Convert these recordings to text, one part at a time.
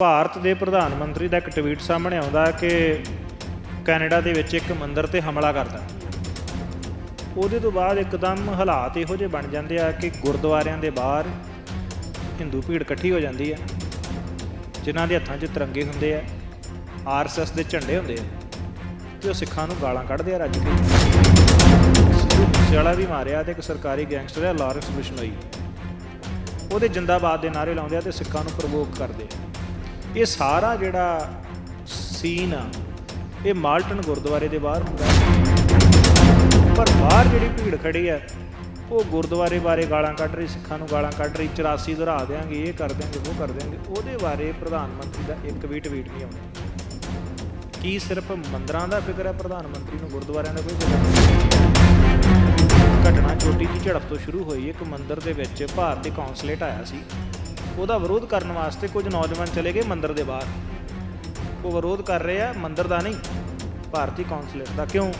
ਭਾਰਤ ਦੇ ਪ੍ਰਧਾਨ ਮੰਤਰੀ ਦਾ ਇੱਕ ਟਵੀਟ ਸਾਹਮਣੇ ਆਉਂਦਾ ਕਿ ਕੈਨੇਡਾ ਦੇ ਵਿੱਚ ਇੱਕ ਮੰਦਿਰ ਤੇ ਹਮਲਾ ਕਰਦਾ ਉਹਦੇ ਤੋਂ ਬਾਅਦ ਇੱਕਦਮ ਹਾਲਾਤ ਇਹੋ ਜਿਹੇ ਬਣ ਜਾਂਦੇ ਆ ਕਿ ਗੁਰਦੁਆਰਿਆਂ ਦੇ ਬਾਹਰ ਹਿੰਦੂ ਭੀੜ ਇਕੱਠੀ ਹੋ ਜਾਂਦੀ ਹੈ ਜਿਨ੍ਹਾਂ ਦੇ ਹੱਥਾਂ 'ਚ ਤਿਰੰਗੇ ਹੁੰਦੇ ਆ ਆਰਐਸਐਸ ਦੇ ਝੰਡੇ ਹੁੰਦੇ ਆ, ਤੇ ਉਹ ਸਿੱਖਾਂ ਨੂੰ ਗਾਲਾਂ ਕੱਢਦੇ ਆ ਰੱਜ ਕੇ। ਸਿੱਧੂ ਮੂਸੇਵਾਲਾ ਵੀ ਮਾਰਿਆ ਤੇ ਇੱਕ ਸਰਕਾਰੀ ਗੈਂਗਸਟਰ ਹੈ ਲਾਰੈਂਸ ਬਿਸ਼ਨੋਈ। ਉਹਦੇ ਜਿੰਦਾਬਾਦ ਦੇ ਨਾਰੇ ਲਾਉਂਦੇ ਆ ਤੇ ਸਿੱਖਾਂ ਨੂੰ ਪ੍ਰਵੋਕ ਕਰਦੇ ਆ। ਇਹ ਸਾਰਾ ਜਿਹੜਾ ਸੀਨ ਆ, ਇਹ ਮਾਲਟਨ ਗੁਰਦੁਆਰੇ ਦੇ ਬਾਹਰ ਹੁੰਦਾ ਪਰ ਬਾਹਰ ਜਿਹੜੀ ਭੀੜ ਖੜੀ ਹੈ, ਉਹ ਗੁਰਦੁਆਰੇ ਬਾਰੇ ਗਾਲਾਂ ਕੱਢ ਰਹੀ, ਸਿੱਖਾਂ ਨੂੰ ਗਾਲਾਂ ਕੱਢ ਰਹੀ 84 ਦੁਹਰਾ ਦਿਆਂਗੇ, ਇਹ ਕਰ ਦਿਆਂਗੇ, ਉਹ ਕਰ ਦਿਆਂਗੇ, ਉਹਦੇ ਬਾਰੇ ਪ੍ਰਧਾਨ ਮੰਤਰੀ ਦਾ ਇੱਕ ਵੀ ਟਵੀਟ ਨਹੀਂ ਆਉਂਦਾ। ਕੀ ਸਿਰਫ ਮੰਦਰਾਂ ਦਾ ਫਿਕਰ ਹੈ? ਪ੍ਰਧਾਨ ਮੰਤਰੀ ਨੂੰ ਗੁਰਦੁਆਰਿਆਂ ਦਾ ਕੋਈ ਫਿਕਰ ਨਹੀਂ। ਘਟਨਾ ਛੋਟੀ ਜਿਹੀ ਝੜਪ ਤੋਂ ਸ਼ੁਰੂ ਹੋਈ, ਇੱਕ ਮੰਦਿਰ ਦੇ ਵਿੱਚ ਭਾਰਤੀ ਕੌਂਸਲੇਟ ਆਇਆ ਸੀ। ਉਹਦਾ ਵਿਰੋਧ ਕਰਨ ਵਾਸਤੇ ਕੁਝ ਨੌਜਵਾਨ ਚਲੇ ਗਏ ਮੰਦਿਰ ਦੇ ਬਾਹਰ। ਉਹ ਵਿਰੋਧ ਕਰ ਰਹੇ ਆ ਮੰਦਿਰ ਦਾ ਨਹੀਂ, ਭਾਰਤੀ ਕੌਂਸਲੇਟ ਦਾ। ਕਿਉਂ?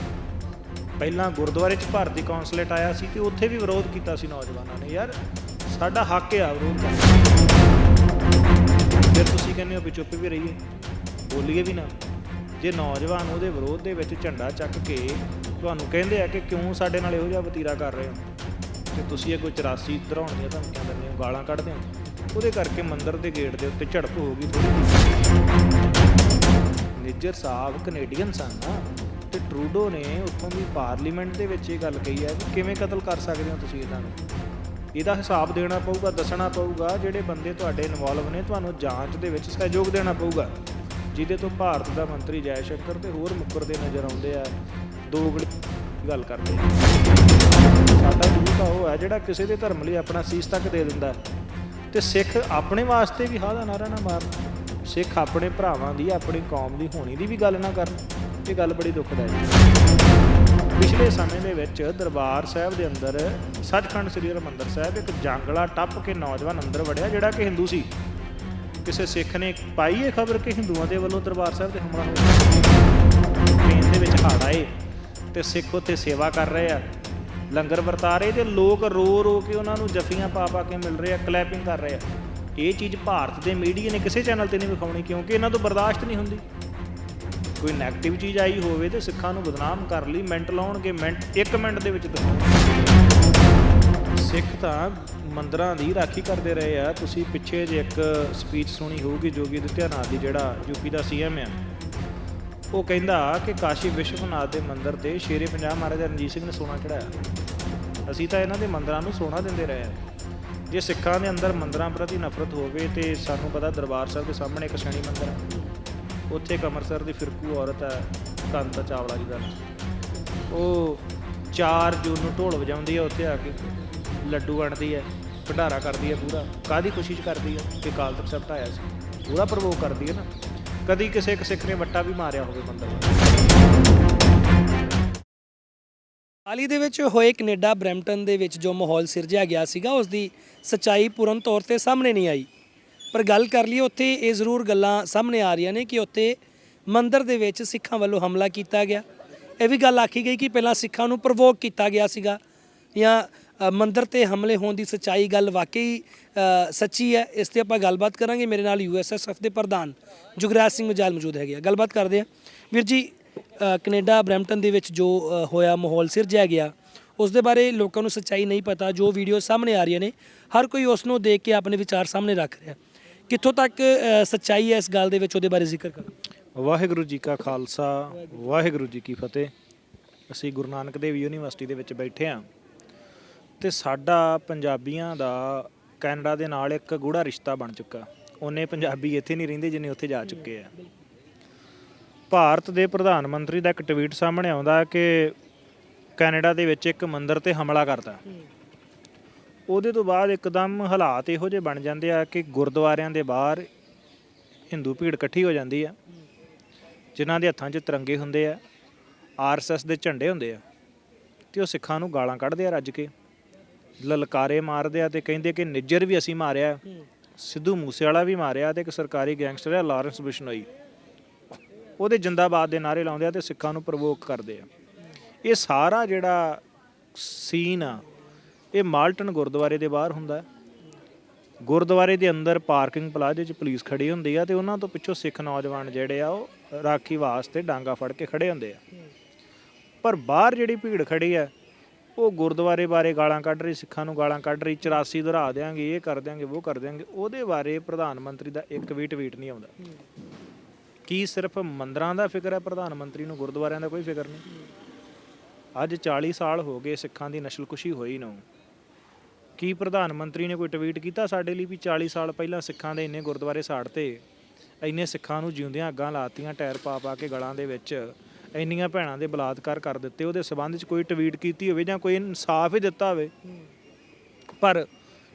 ਪਹਿਲਾਂ ਗੁਰਦੁਆਰੇ 'ਚ ਭਾਰਤੀ ਕੌਂਸਲੇਟ ਆਇਆ ਸੀ ਤੇ ਉੱਥੇ ਵੀ ਵਿਰੋਧ ਕੀਤਾ ਸੀ ਨੌਜਵਾਨਾਂ ਨੇ। ਯਾਰ, ਸਾਡਾ ਹੱਕ ਆ ਵਿਰੋਧ ਕਰਨਾ ਫਿਰ ਤੁਸੀਂ ਕਹਿੰਦੇ ਹੋ ਵੀ ਚੁੱਪ ਵੀ ਰਹੀਏ। ਬੋਲੀਏ ਵੀ ਨਾ। ਜੇ ਨੌਜਵਾਨ ਉਹਦੇ ਵਿਰੋਧ ਦੇ ਵਿੱਚ ਝੰਡਾ ਚੱਕ ਕੇ ਤੁਹਾਨੂੰ ਕਹਿੰਦੇ ਆ ਕਿ ਕਿਉਂ ਸਾਡੇ ਨਾਲ ਇਹੋ ਜਿਹਾ ਵਤੀਰਾ ਕਰ ਰਹੇ ਹੋ? ਤੇ ਤੁਸੀਂ ਇਹ ਕੋਈ 84 ਧਰਾਉਣ ਦੀਆਂ ਧਮਕੀਆਂ ਦਿੰਦੇ ਹੋ, ਗਾਲਾਂ ਕੱਢਦੇ ਹੋ। ਉਹਦੇ ਕਰਕੇ ਮੰਦਿਰ ਦੇ ਗੇਟ ਦੇ ਉੱਤੇ ਝੜਪ ਹੋ ਗਈ ਨਿੱਜਰ ਸਾਹਿਬ ਕੈਨੇਡੀਅਨ ਸਨ ਨਾ, ਤੇ ਟਰੂਡੋ ਨੇ ਉੱਥੋਂ ਦੀ ਪਾਰਲੀਮੈਂਟ ਦੇ ਵਿੱਚ ਇਹ ਗੱਲ ਕਹੀ ਹੈ ਕਿ ਕਿਵੇਂ ਕਤਲ ਕਰ ਸਕਦੇ ਹੋ ਤੁਸੀਂ ਇਹਨਾਂ ਨੂੰ? ਇਹਦਾ ਹਿਸਾਬ ਦੇਣਾ ਪਊਗਾ, ਦੱਸਣਾ ਪਊਗਾ, ਜਿਹੜੇ ਬੰਦੇ ਤੁਹਾਡੇ ਇਨਵੋਲਵ ਨੇ, ਤੁਹਾਨੂੰ ਜਾਂਚ ਦੇ ਵਿੱਚ ਸਹਿਯੋਗ ਦੇਣਾ ਪਊਗਾ। ਜਿਹਦੇ ਤੋਂ ਭਾਰਤ ਦਾ ਮੰਤਰੀ ਜੈ ਸ਼ੰਕਰ ਤੇ ਹੋਰ ਮੁੱਕਰਦੇ ਨਜ਼ਰ ਆਉਂਦੇ ਆ ਦੋਗਲੀ ਗੱਲ ਕਰਦੇ ਸਾਡਾ ਗੁਰੂ ਤਾਂ ਉਹ ਹੈ ਜਿਹੜਾ ਕਿਸੇ ਦੇ ਧਰਮ ਲਈ ਆਪਣਾ ਸੀਸ ਤੱਕ ਦੇ ਦਿੰਦਾ। ਤੇ ਸਿੱਖ ਆਪਣੇ ਵਾਸਤੇ ਵੀ ਹਾਂ ਦਾ ਨਾਰਾ ਨਾ ਮਾਰਨ ਸਿੱਖ ਆਪਣੇ ਭਰਾਵਾਂ ਦੀ, ਆਪਣੀ ਕੌਮ ਦੀ, ਹੋਣੀ ਦੀ ਵੀ ਗੱਲ ਨਾ ਕਰਨ। ਇਹ ਗੱਲ ਬੜੀ ਦੁਖਦਾਇਕ ਹੈ। ਪਿਛਲੇ ਸਮੇਂ ਦੇ ਵਿੱਚ ਦਰਬਾਰ ਸਾਹਿਬ ਦੇ ਅੰਦਰ ਸੱਚਖੰਡ ਸ੍ਰੀ ਹਰਿਮੰਦਰ ਸਾਹਿਬ ਇੱਕ ਜੰਗਲਾ ਟੱਪ ਕੇ ਨੌਜਵਾਨ ਅੰਦਰ ਵੜਿਆ, ਜਿਹੜਾ ਕਿ ਹਿੰਦੂ ਸੀ। ਕਿਸੇ ਸਿੱਖ ਨੇ ਪਾਈ ਇਹ ਖਬਰ ਕਿ ਹਿੰਦੂਆਂ ਦੇ ਵੱਲੋਂ ਦਰਬਾਰ ਸਾਹਿਬ ਤੇ ਹਮਲਾ ਹੋਇਆ। ਟ੍ਰੇਨ ਦੇ ਵਿੱਚ ਹਾੜ ਆਏ ਤੇ ਸਿੱਖ ਉੱਥੇ ਸੇਵਾ ਕਰ ਰਹੇ ਆ। ਲੰਗਰ ਵਰਤਾ ਰਹੇ ਤੇ ਲੋਕ ਰੋ ਰੋ ਕੇ ਉਹਨਾਂ ਨੂੰ ਜੱਫੀਆਂ ਪਾ ਪਾ ਕੇ ਮਿਲ ਰਹੇ ਆ ਕਲੈਪਿੰਗ ਕਰ ਰਹੇ ਆ। ਇਹ ਚੀਜ਼ ਭਾਰਤ ਦੇ ਮੀਡੀਆ ਨੇ ਕਿਸੇ ਚੈਨਲ ਤੇ ਨਹੀਂ ਵਿਖਾਉਣੀ ਕਿਉਂਕਿ ਇਹਨਾਂ ਤੋਂ ਬਰਦਾਸ਼ਤ ਨਹੀਂ ਹੁੰਦੀ। ਕੋਈ ਨੈਗੇਟਿਵ ਚੀਜ਼ ਆਈ ਹੋਵੇ ਤੇ ਸਿੱਖਾਂ ਨੂੰ ਬਦਨਾਮ ਕਰ ਲਈ, ਮਿੰਟ ਲਾਉਣਗੇ, ਮਿੰਟ 1 ਮਿੰਟ ਦੇ ਵਿੱਚ ਦਿਖਾਉਣਗੇ ਸਿੱਖ ਤਾਂ ਮੰਦਰਾਂ ਦੀ ਰਾਖੀ ਕਰਦੇ ਰਹੇ ਆ। ਤੁਸੀਂ ਪਿੱਛੇ ਜੇ ਇੱਕ ਸਪੀਚ ਸੁਣੀ ਹੋਊਗੀ ਜੋਗੀ ਆਦਿੱਤਿਆਨਾਥ ਦੀ, ਜਿਹੜਾ ਯੂਪੀ ਦਾ ਸੀਐਮ ਆ। ਉਹ ਕਹਿੰਦਾ ਕਿ ਕਾਸ਼ੀ ਵਿਸ਼ਵਨਾਥ ਦੇ ਮੰਦਿਰ ਤੇ ਸ਼ੇਰੇ ਪੰਜਾਬ ਮਹਾਰਾਜਾ ਰਣਜੀਤ ਸਿੰਘ ਨੇ ਸੋਨਾ ਚੜਾਇਆ ਅਸੀਂ ਤਾਂ ਇਹਨਾਂ ਦੇ ਮੰਦਰਾਂ ਨੂੰ ਸੋਨਾ ਦਿੰਦੇ ਰਹੇ ਹਾਂ। ਜੇ ਸਿੱਖਾਂ ਦੇ ਅੰਦਰ ਮੰਦਰਾਂ ਪ੍ਰਤੀ ਨਫ਼ਰਤ ਹੋਵੇ ਤੇ ਸਾਨੂੰ ਪਤਾ ਦਰਬਾਰ ਸਾਹਿਬ ਦੇ ਸਾਹਮਣੇ ਇੱਕ ਸੈਣੀ ਮੰਦਿਰ ਹੈ। ਉੱਥੇ ਇੱਕ ਅੰਮ੍ਰਿਤਸਰ ਦੀ ਫਿਰਕੂ ਔਰਤ ਹੈ, ਕਾਂਤਾ ਚਾਵਲਾ ਜੀ ਦਾ। ਉਹ 4 ਜੂਨ ਨੂੰ ਢੋਲ ਵਜਾਉਂਦੀ ਹੈ, ਉੱਥੇ ਆ ਕੇ ਲੱਡੂ ਵੰਡਦੀ ਹੈ, ਭੰਡਾਰਾ ਕਰਦੀ ਹੈ ਪੂਰਾ। ਕਾਦੀ ਖੁਸ਼ੀ ਚ ਕਰਦੀ ਹੈ? ਕਿ ਕਾਲ ਤਖਤ ਸਾਹਿਬ ਢਾਇਆ ਸੀ। ਪੂਰਾ ਪ੍ਰਵੋਕ ਕਰਦੀ ਹੈ ਨਾ। ਕਦੀ ਕਿਸੇ ਇੱਕ ਸਿੱਖ ਨੇ ਵੱਟਾ ਵੀ ਮਾਰਿਆ ਹੋਵੇ ਮੰਦਰ ਨੂੰ ਹੀ ਦੇ ਵਿੱਚ ਹੋਏ ਕੈਨੇਡਾ ਬਰੈਂਪਟਨ ਦੇ ਵਿੱਚ ਜੋ ਮਾਹੌਲ ਸਿਰਜਿਆ ਗਿਆ ਸੀਗਾ, ਉਸ ਦੀ ਸਚਾਈ ਪੂਰਨ ਤੌਰ ਤੇ ਸਾਹਮਣੇ ਨਹੀਂ ਆਈ। ਪਰ ਗੱਲ ਕਰ ਲਈਏ, ਉੱਥੇ ਇਹ ਜ਼ਰੂਰ ਗੱਲਾਂ ਸਾਹਮਣੇ ਆ ਰਹੀਆਂ ਨੇ ਕਿ ਉੱਥੇ ਮੰਦਰ ਦੇ ਵਿੱਚ ਸਿੱਖਾਂ ਵੱਲੋਂ ਹਮਲਾ ਕੀਤਾ ਗਿਆ। ਇਹ ਵੀ ਗੱਲ ਆਖੀ ਗਈ ਕਿ ਪਹਿਲਾਂ ਸਿੱਖਾਂ ਨੂੰ ਪ੍ਰਵੋਕ ਕੀਤਾ ਗਿਆ ਸੀਗਾ ਜਾਂ ਮੰਦਰ ਤੇ ਹਮਲੇ ਹੋਣ ਦੀ ਸਚਾਈ ਗੱਲ ਵਾਕਈ ਸੱਚੀ ਹੈ। ਇਸ ਤੇ ਆਪਾਂ ਗੱਲਬਾਤ ਕਰਾਂਗੇ। ਮੇਰੇ ਨਾਲ ਯੂਐਸਐਸਐਫ ਦੇ ਪ੍ਰਧਾਨ ਜੁਗਰਾਜ ਸਿੰਘ ਮਜਾਲ ਮੌਜੂਦ ਹੈਗੇ ਆ। ਗੱਲਬਾਤ ਕਰਦੇ ਆ। ਵੀਰ ਜੀ ਅ, ਕੈਨੇਡਾ ਬਰੈਂਪਟਨ ਦੇ ਵਿੱਚ ਜੋ ਹੋਇਆ ਮਾਹੌਲ ਸਿਰਜਿਆ ਗਿਆ ਉਸ ਦੇ ਬਾਰੇ ਲੋਕਾਂ ਨੂੰ ਸੱਚਾਈ ਨਹੀਂ ਪਤਾ। ਜੋ ਵੀਡੀਓ ਸਾਹਮਣੇ ਆ ਰਹੀਆਂ ਨੇ ਹਰ ਕੋਈ ਉਸ ਨੂੰ ਦੇਖ ਕੇ ਆਪਣੇ ਵਿਚਾਰ ਸਾਹਮਣੇ ਰੱਖ ਰਿਹਾ। ਕਿੱਥੋਂ ਤੱਕ ਸੱਚਾਈ ਹੈ ਇਸ ਗੱਲ ਦੇ ਵਿੱਚ? ਉਹਦੇ ਬਾਰੇ ਜ਼ਿਕਰ ਕਰੋ। ਵਾਹਿਗੁਰੂ ਜੀ ਕਾ ਖਾਲਸਾ ਵਾਹਿਗੁਰੂ ਜੀ ਕੀ ਫਤਿਹ। ਅਸੀਂ ਗੁਰੂ ਨਾਨਕ ਦੇਵ ਯੂਨੀਵਰਸਿਟੀ ਦੇ ਵਿੱਚ ਬੈਠੇ ਹਾਂ ਤੇ ਸਾਡਾ ਪੰਜਾਬੀਆਂ ਦਾ ਕੈਨੇਡਾ ਦੇ ਨਾਲ ਇੱਕ ਗੂੜਾ ਰਿਸ਼ਤਾ ਬਣ ਚੁੱਕਾ। ਉਹਨੇ ਪੰਜਾਬੀ ਇੱਥੇ ਨਹੀਂ ਰਹਿੰਦੇ ਜਿੰਨੇ ਉੱਥੇ ਜਾ ਚੁੱਕੇ ਆ। ਭਾਰਤ ਦੇ ਪ੍ਰਧਾਨ ਮੰਤਰੀ ਦਾ ਇੱਕ ਟਵੀਟ ਸਾਹਮਣੇ ਆਉਂਦਾ ਕਿ ਕੈਨੇਡਾ ਦੇ ਵਿੱਚ ਇੱਕ ਮੰਦਿਰ ਤੇ ਹਮਲਾ ਕਰਤਾ। ਉਹਦੇ ਤੋਂ ਬਾਅਦ ਇੱਕਦਮ ਹਾਲਾਤ ਇਹੋ ਜਿਹੇ ਬਣ ਜਾਂਦੇ ਆ ਕਿ ਗੁਰਦੁਆਰਿਆਂ ਦੇ ਬਾਹਰ ਹਿੰਦੂ ਭੀੜ ਇਕੱਠੀ ਹੋ ਜਾਂਦੀ ਆ, ਜਿਨ੍ਹਾਂ ਦੇ ਹੱਥਾਂ 'ਚ ਤਿਰੰਗੇ ਹੁੰਦੇ ਆ ਆਰਐਸਐਸ ਦੇ ਝੰਡੇ ਹੁੰਦੇ ਆ, ਤੇ ਉਹ ਸਿੱਖਾਂ ਨੂੰ ਗਾਲਾਂ ਕੱਢਦੇ ਆ ਰੱਜ ਕੇ। ਲਲਕਾਰੇ ਮਾਰਦੇ ਆ ਤੇ ਕਹਿੰਦੇ ਕਿ ਨਿੱਜਰ ਵੀ ਅਸੀਂ ਮਾਰਿਆ ਸਿੱਧੂ ਮੂਸੇਵਾਲਾ ਵੀ ਮਾਰਿਆ ਤੇ ਇੱਕ ਸਰਕਾਰੀ ਗੈਂਗਸਟਰ ਹੈ ਲਾਰੈਂਸ ਬਿਸ਼ਨੋਈ। ਉਹਦੇ ਜਿੰਦਾਬਾਦ ਦੇ ਨਾਰੇ ਲਾਉਂਦੇ ਆ ਤੇ ਸਿੱਖਾਂ ਨੂੰ ਪ੍ਰਵੋਕ ਕਰਦੇ ਆ। ਇਹ ਸਾਰਾ ਜਿਹੜਾ ਸੀਨ ਆ ਇਹ ਮਾਲਟਨ ਗੁਰਦੁਆਰੇ ਦੇ ਬਾਹਰ ਹੁੰਦਾ। ਗੁਰਦੁਆਰੇ ਦੇ ਅੰਦਰ ਪਾਰਕਿੰਗ ਪਲਾਜ਼ੇ 'ਚ ਪੁਲਿਸ ਖੜੀ ਹੁੰਦੀ ਆ ਤੇ ਉਹਨਾਂ ਤੋਂ ਪਿੱਛੋਂ ਸਿੱਖ ਨੌਜਵਾਨ ਜਿਹੜੇ ਆ ਉਹ ਰਾਖੀ ਵਾਸਤੇ ਡਾਂਗਾ ਫੜ ਕੇ ਖੜੇ ਹੁੰਦੇ ਆ। ਪਰ ਬਾਹਰ ਜਿਹੜੀ ਭੀੜ ਖੜੀ ਆ ਉਹ ਗੁਰਦੁਆਰੇ ਬਾਰੇ ਗਾਲਾਂ ਕੱਢ ਰਹੀ, ਸਿੱਖਾਂ ਨੂੰ ਗਾਲਾਂ ਕੱਢ ਰਹੀ 84 ਦੁਹਰਾ ਦਿਆਂਗੇ, ਇਹ ਕਰ ਦਿਆਂਗੇ, ਉਹ ਕਰ ਦਿਆਂਗੇ, ਉਹਦੇ ਬਾਰੇ ਪ੍ਰਧਾਨ ਮੰਤਰੀ ਦਾ ਇੱਕ ਵੀ ਟਵੀਟ ਨਹੀਂ ਆਉਂਦਾ। ਕੀ ਸਿਰਫ ਮੰਦਰਾਂ ਦਾ ਫਿਕਰ ਹੈ? ਪ੍ਰਧਾਨ ਮੰਤਰੀ ਨੂੰ ਗੁਰਦੁਆਰਿਆਂ ਦਾ ਕੋਈ ਫਿਕਰ ਨਹੀਂ। ਅੱਜ 40 ਸਾਲ ਹੋ ਗਏ ਸਿੱਖਾਂ ਦੀ ਨਸਲਕੁਸ਼ੀ ਹੋਈ ਨੂੰ। ਕੀ ਪ੍ਰਧਾਨ ਮੰਤਰੀ ਨੇ ਕੋਈ ਟਵੀਟ ਕੀਤਾ ਸਾਡੇ ਲਈ ਵੀ 40 ਸਾਲ ਪਹਿਲਾਂ ਸਿੱਖਾਂ ਦੇ ਇੰਨੇ ਗੁਰਦੁਆਰੇ ਸਾੜਤੇ? ਇੰਨੇ ਸਿੱਖਾਂ ਨੂੰ ਜਿਉਂਦਿਆਂ ਅੱਗਾਂ ਲਾਤੀਆਂ ਟਾਇਰ ਪਾ ਪਾ ਕੇ ਗਲਾਂ ਦੇ ਵਿੱਚ। ਇੰਨੀਆਂ ਭੈਣਾਂ ਦੇ ਬਲਾਤਕਾਰ ਕਰ ਦਿੱਤੇ, ਉਹਦੇ ਸਬੰਧ 'ਚ ਕੋਈ ਟਵੀਟ ਕੀਤੀ ਹੋਵੇ ਜਾਂ ਕੋਈ ਇਨਸਾਫ ਹੀ ਦਿੱਤਾ ਹੋਵੇ। ਪਰ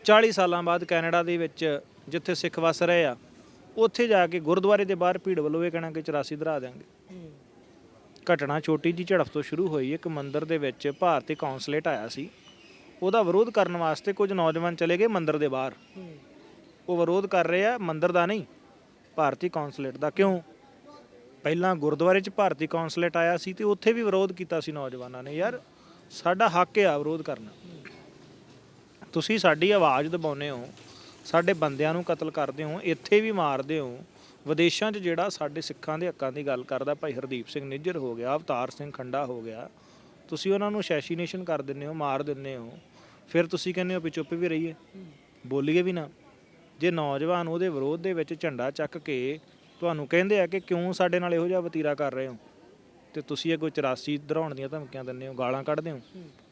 40 ਸਾਲਾਂ ਬਾਅਦ ਕੈਨੇਡਾ ਦੇ ਵਿੱਚ ਜਿੱਥੇ ਸਿੱਖ ਵਸ ਰਹੇ ਆ, ਉੱਥੇ ਜਾ ਕੇ ਗੁਰਦੁਆਰੇ ਦੇ ਬਾਹਰ ਭੀੜ ਵੱਲੋਂ ਇਹ ਕਹਿਣਾ ਕਿ 84 ਧਰਾ ਦਿਆਂਗੇ। ਘਟਨਾ ਛੋਟੀ ਜੀ ਝੜਪ ਤੋਂ ਸ਼ੁਰੂ ਹੋਈ, ਇੱਕ ਮੰਦਿਰ ਦੇ ਵਿੱਚ ਭਾਰਤੀ ਕੌਂਸਲੇਟ ਆਇਆ ਸੀ। ਉਹਦਾ ਵਿਰੋਧ ਕਰਨ ਵਾਸਤੇ ਕੁਝ ਨੌਜਵਾਨ ਚਲੇ ਗਏ ਮੰਦਿਰ ਦੇ ਬਾਹਰ। ਉਹ ਵਿਰੋਧ ਕਰ ਰਹੇ ਆ, ਮੰਦਿਰ ਦਾ ਨਹੀਂ, ਭਾਰਤੀ ਕੌਂਸਲੇਟ ਦਾ। ਕਿਉਂ? ਪਹਿਲਾਂ ਗੁਰਦੁਆਰੇ 'ਚ ਭਾਰਤੀ ਕੌਂਸਲੇਟ ਆਇਆ ਸੀ ਤੇ ਉੱਥੇ ਵੀ ਵਿਰੋਧ ਕੀਤਾ ਸੀ ਨੌਜਵਾਨਾਂ ਨੇ, ਯਾਰ ਸਾਡਾ ਹੱਕ ਆ ਵਿਰੋਧ ਕਰਨਾ। ਤੁਸੀਂ ਸਾਡੀ ਆਵਾਜ਼ ਦਬਾਉਂਦੇ ਹੋ, ਸਾਡੇ ਬੰਦਿਆਂ ਨੂੰ ਕਤਲ ਕਰਦੇ ਹੋ, ਇੱਥੇ ਵੀ ਮਾਰਦੇ ਹੋ। ਵਿਦੇਸ਼ਾਂ 'ਚ ਜਿਹੜਾ ਸਾਡੇ ਸਿੱਖਾਂ ਦੇ ਹੱਕਾਂ ਦੀ ਗੱਲ ਕਰਦਾ, ਭਾਈ ਹਰਦੀਪ ਸਿੰਘ ਨਿੱਜਰ ਹੋ ਗਿਆ, ਅਵਤਾਰ ਸਿੰਘ ਖੰਡਾ ਹੋ ਗਿਆ, ਤੁਸੀਂ ਉਹਨਾਂ ਨੂੰ ਸੈਸੀਨੇਸ਼ਨ ਕਰ ਦਿੰਦੇ ਹੋ, ਮਾਰ ਦਿੰਦੇ ਹੋ। ਫਿਰ ਤੁਸੀਂ ਕਹਿੰਦੇ ਹੋ ਵੀ ਚੁੱਪ ਵੀ ਰਹੀਏ। ਬੋਲੀਏ ਵੀ ਨਾ। ਜੇ ਨੌਜਵਾਨ ਉਹਦੇ ਵਿਰੋਧ ਦੇ ਵਿੱਚ ਝੰਡਾ ਚੱਕ ਕੇ ਤੁਹਾਨੂੰ ਕਹਿੰਦੇ ਆ ਕਿ ਕਿਉਂ ਸਾਡੇ ਨਾਲ ਇਹੋ ਜਿਹਾ ਵਤੀਰਾ ਕਰ ਰਹੇ ਹੋ? ਤੇ ਤੁਸੀਂ ਇਹ ਕੋਈ 84 ਦਰਾਉਣ ਦੀਆਂ ਧਮਕੀਆਂ ਦਿੰਦੇ ਹੋ ਗਾਲਾਂ ਕੱਢਦੇ ਹੋ?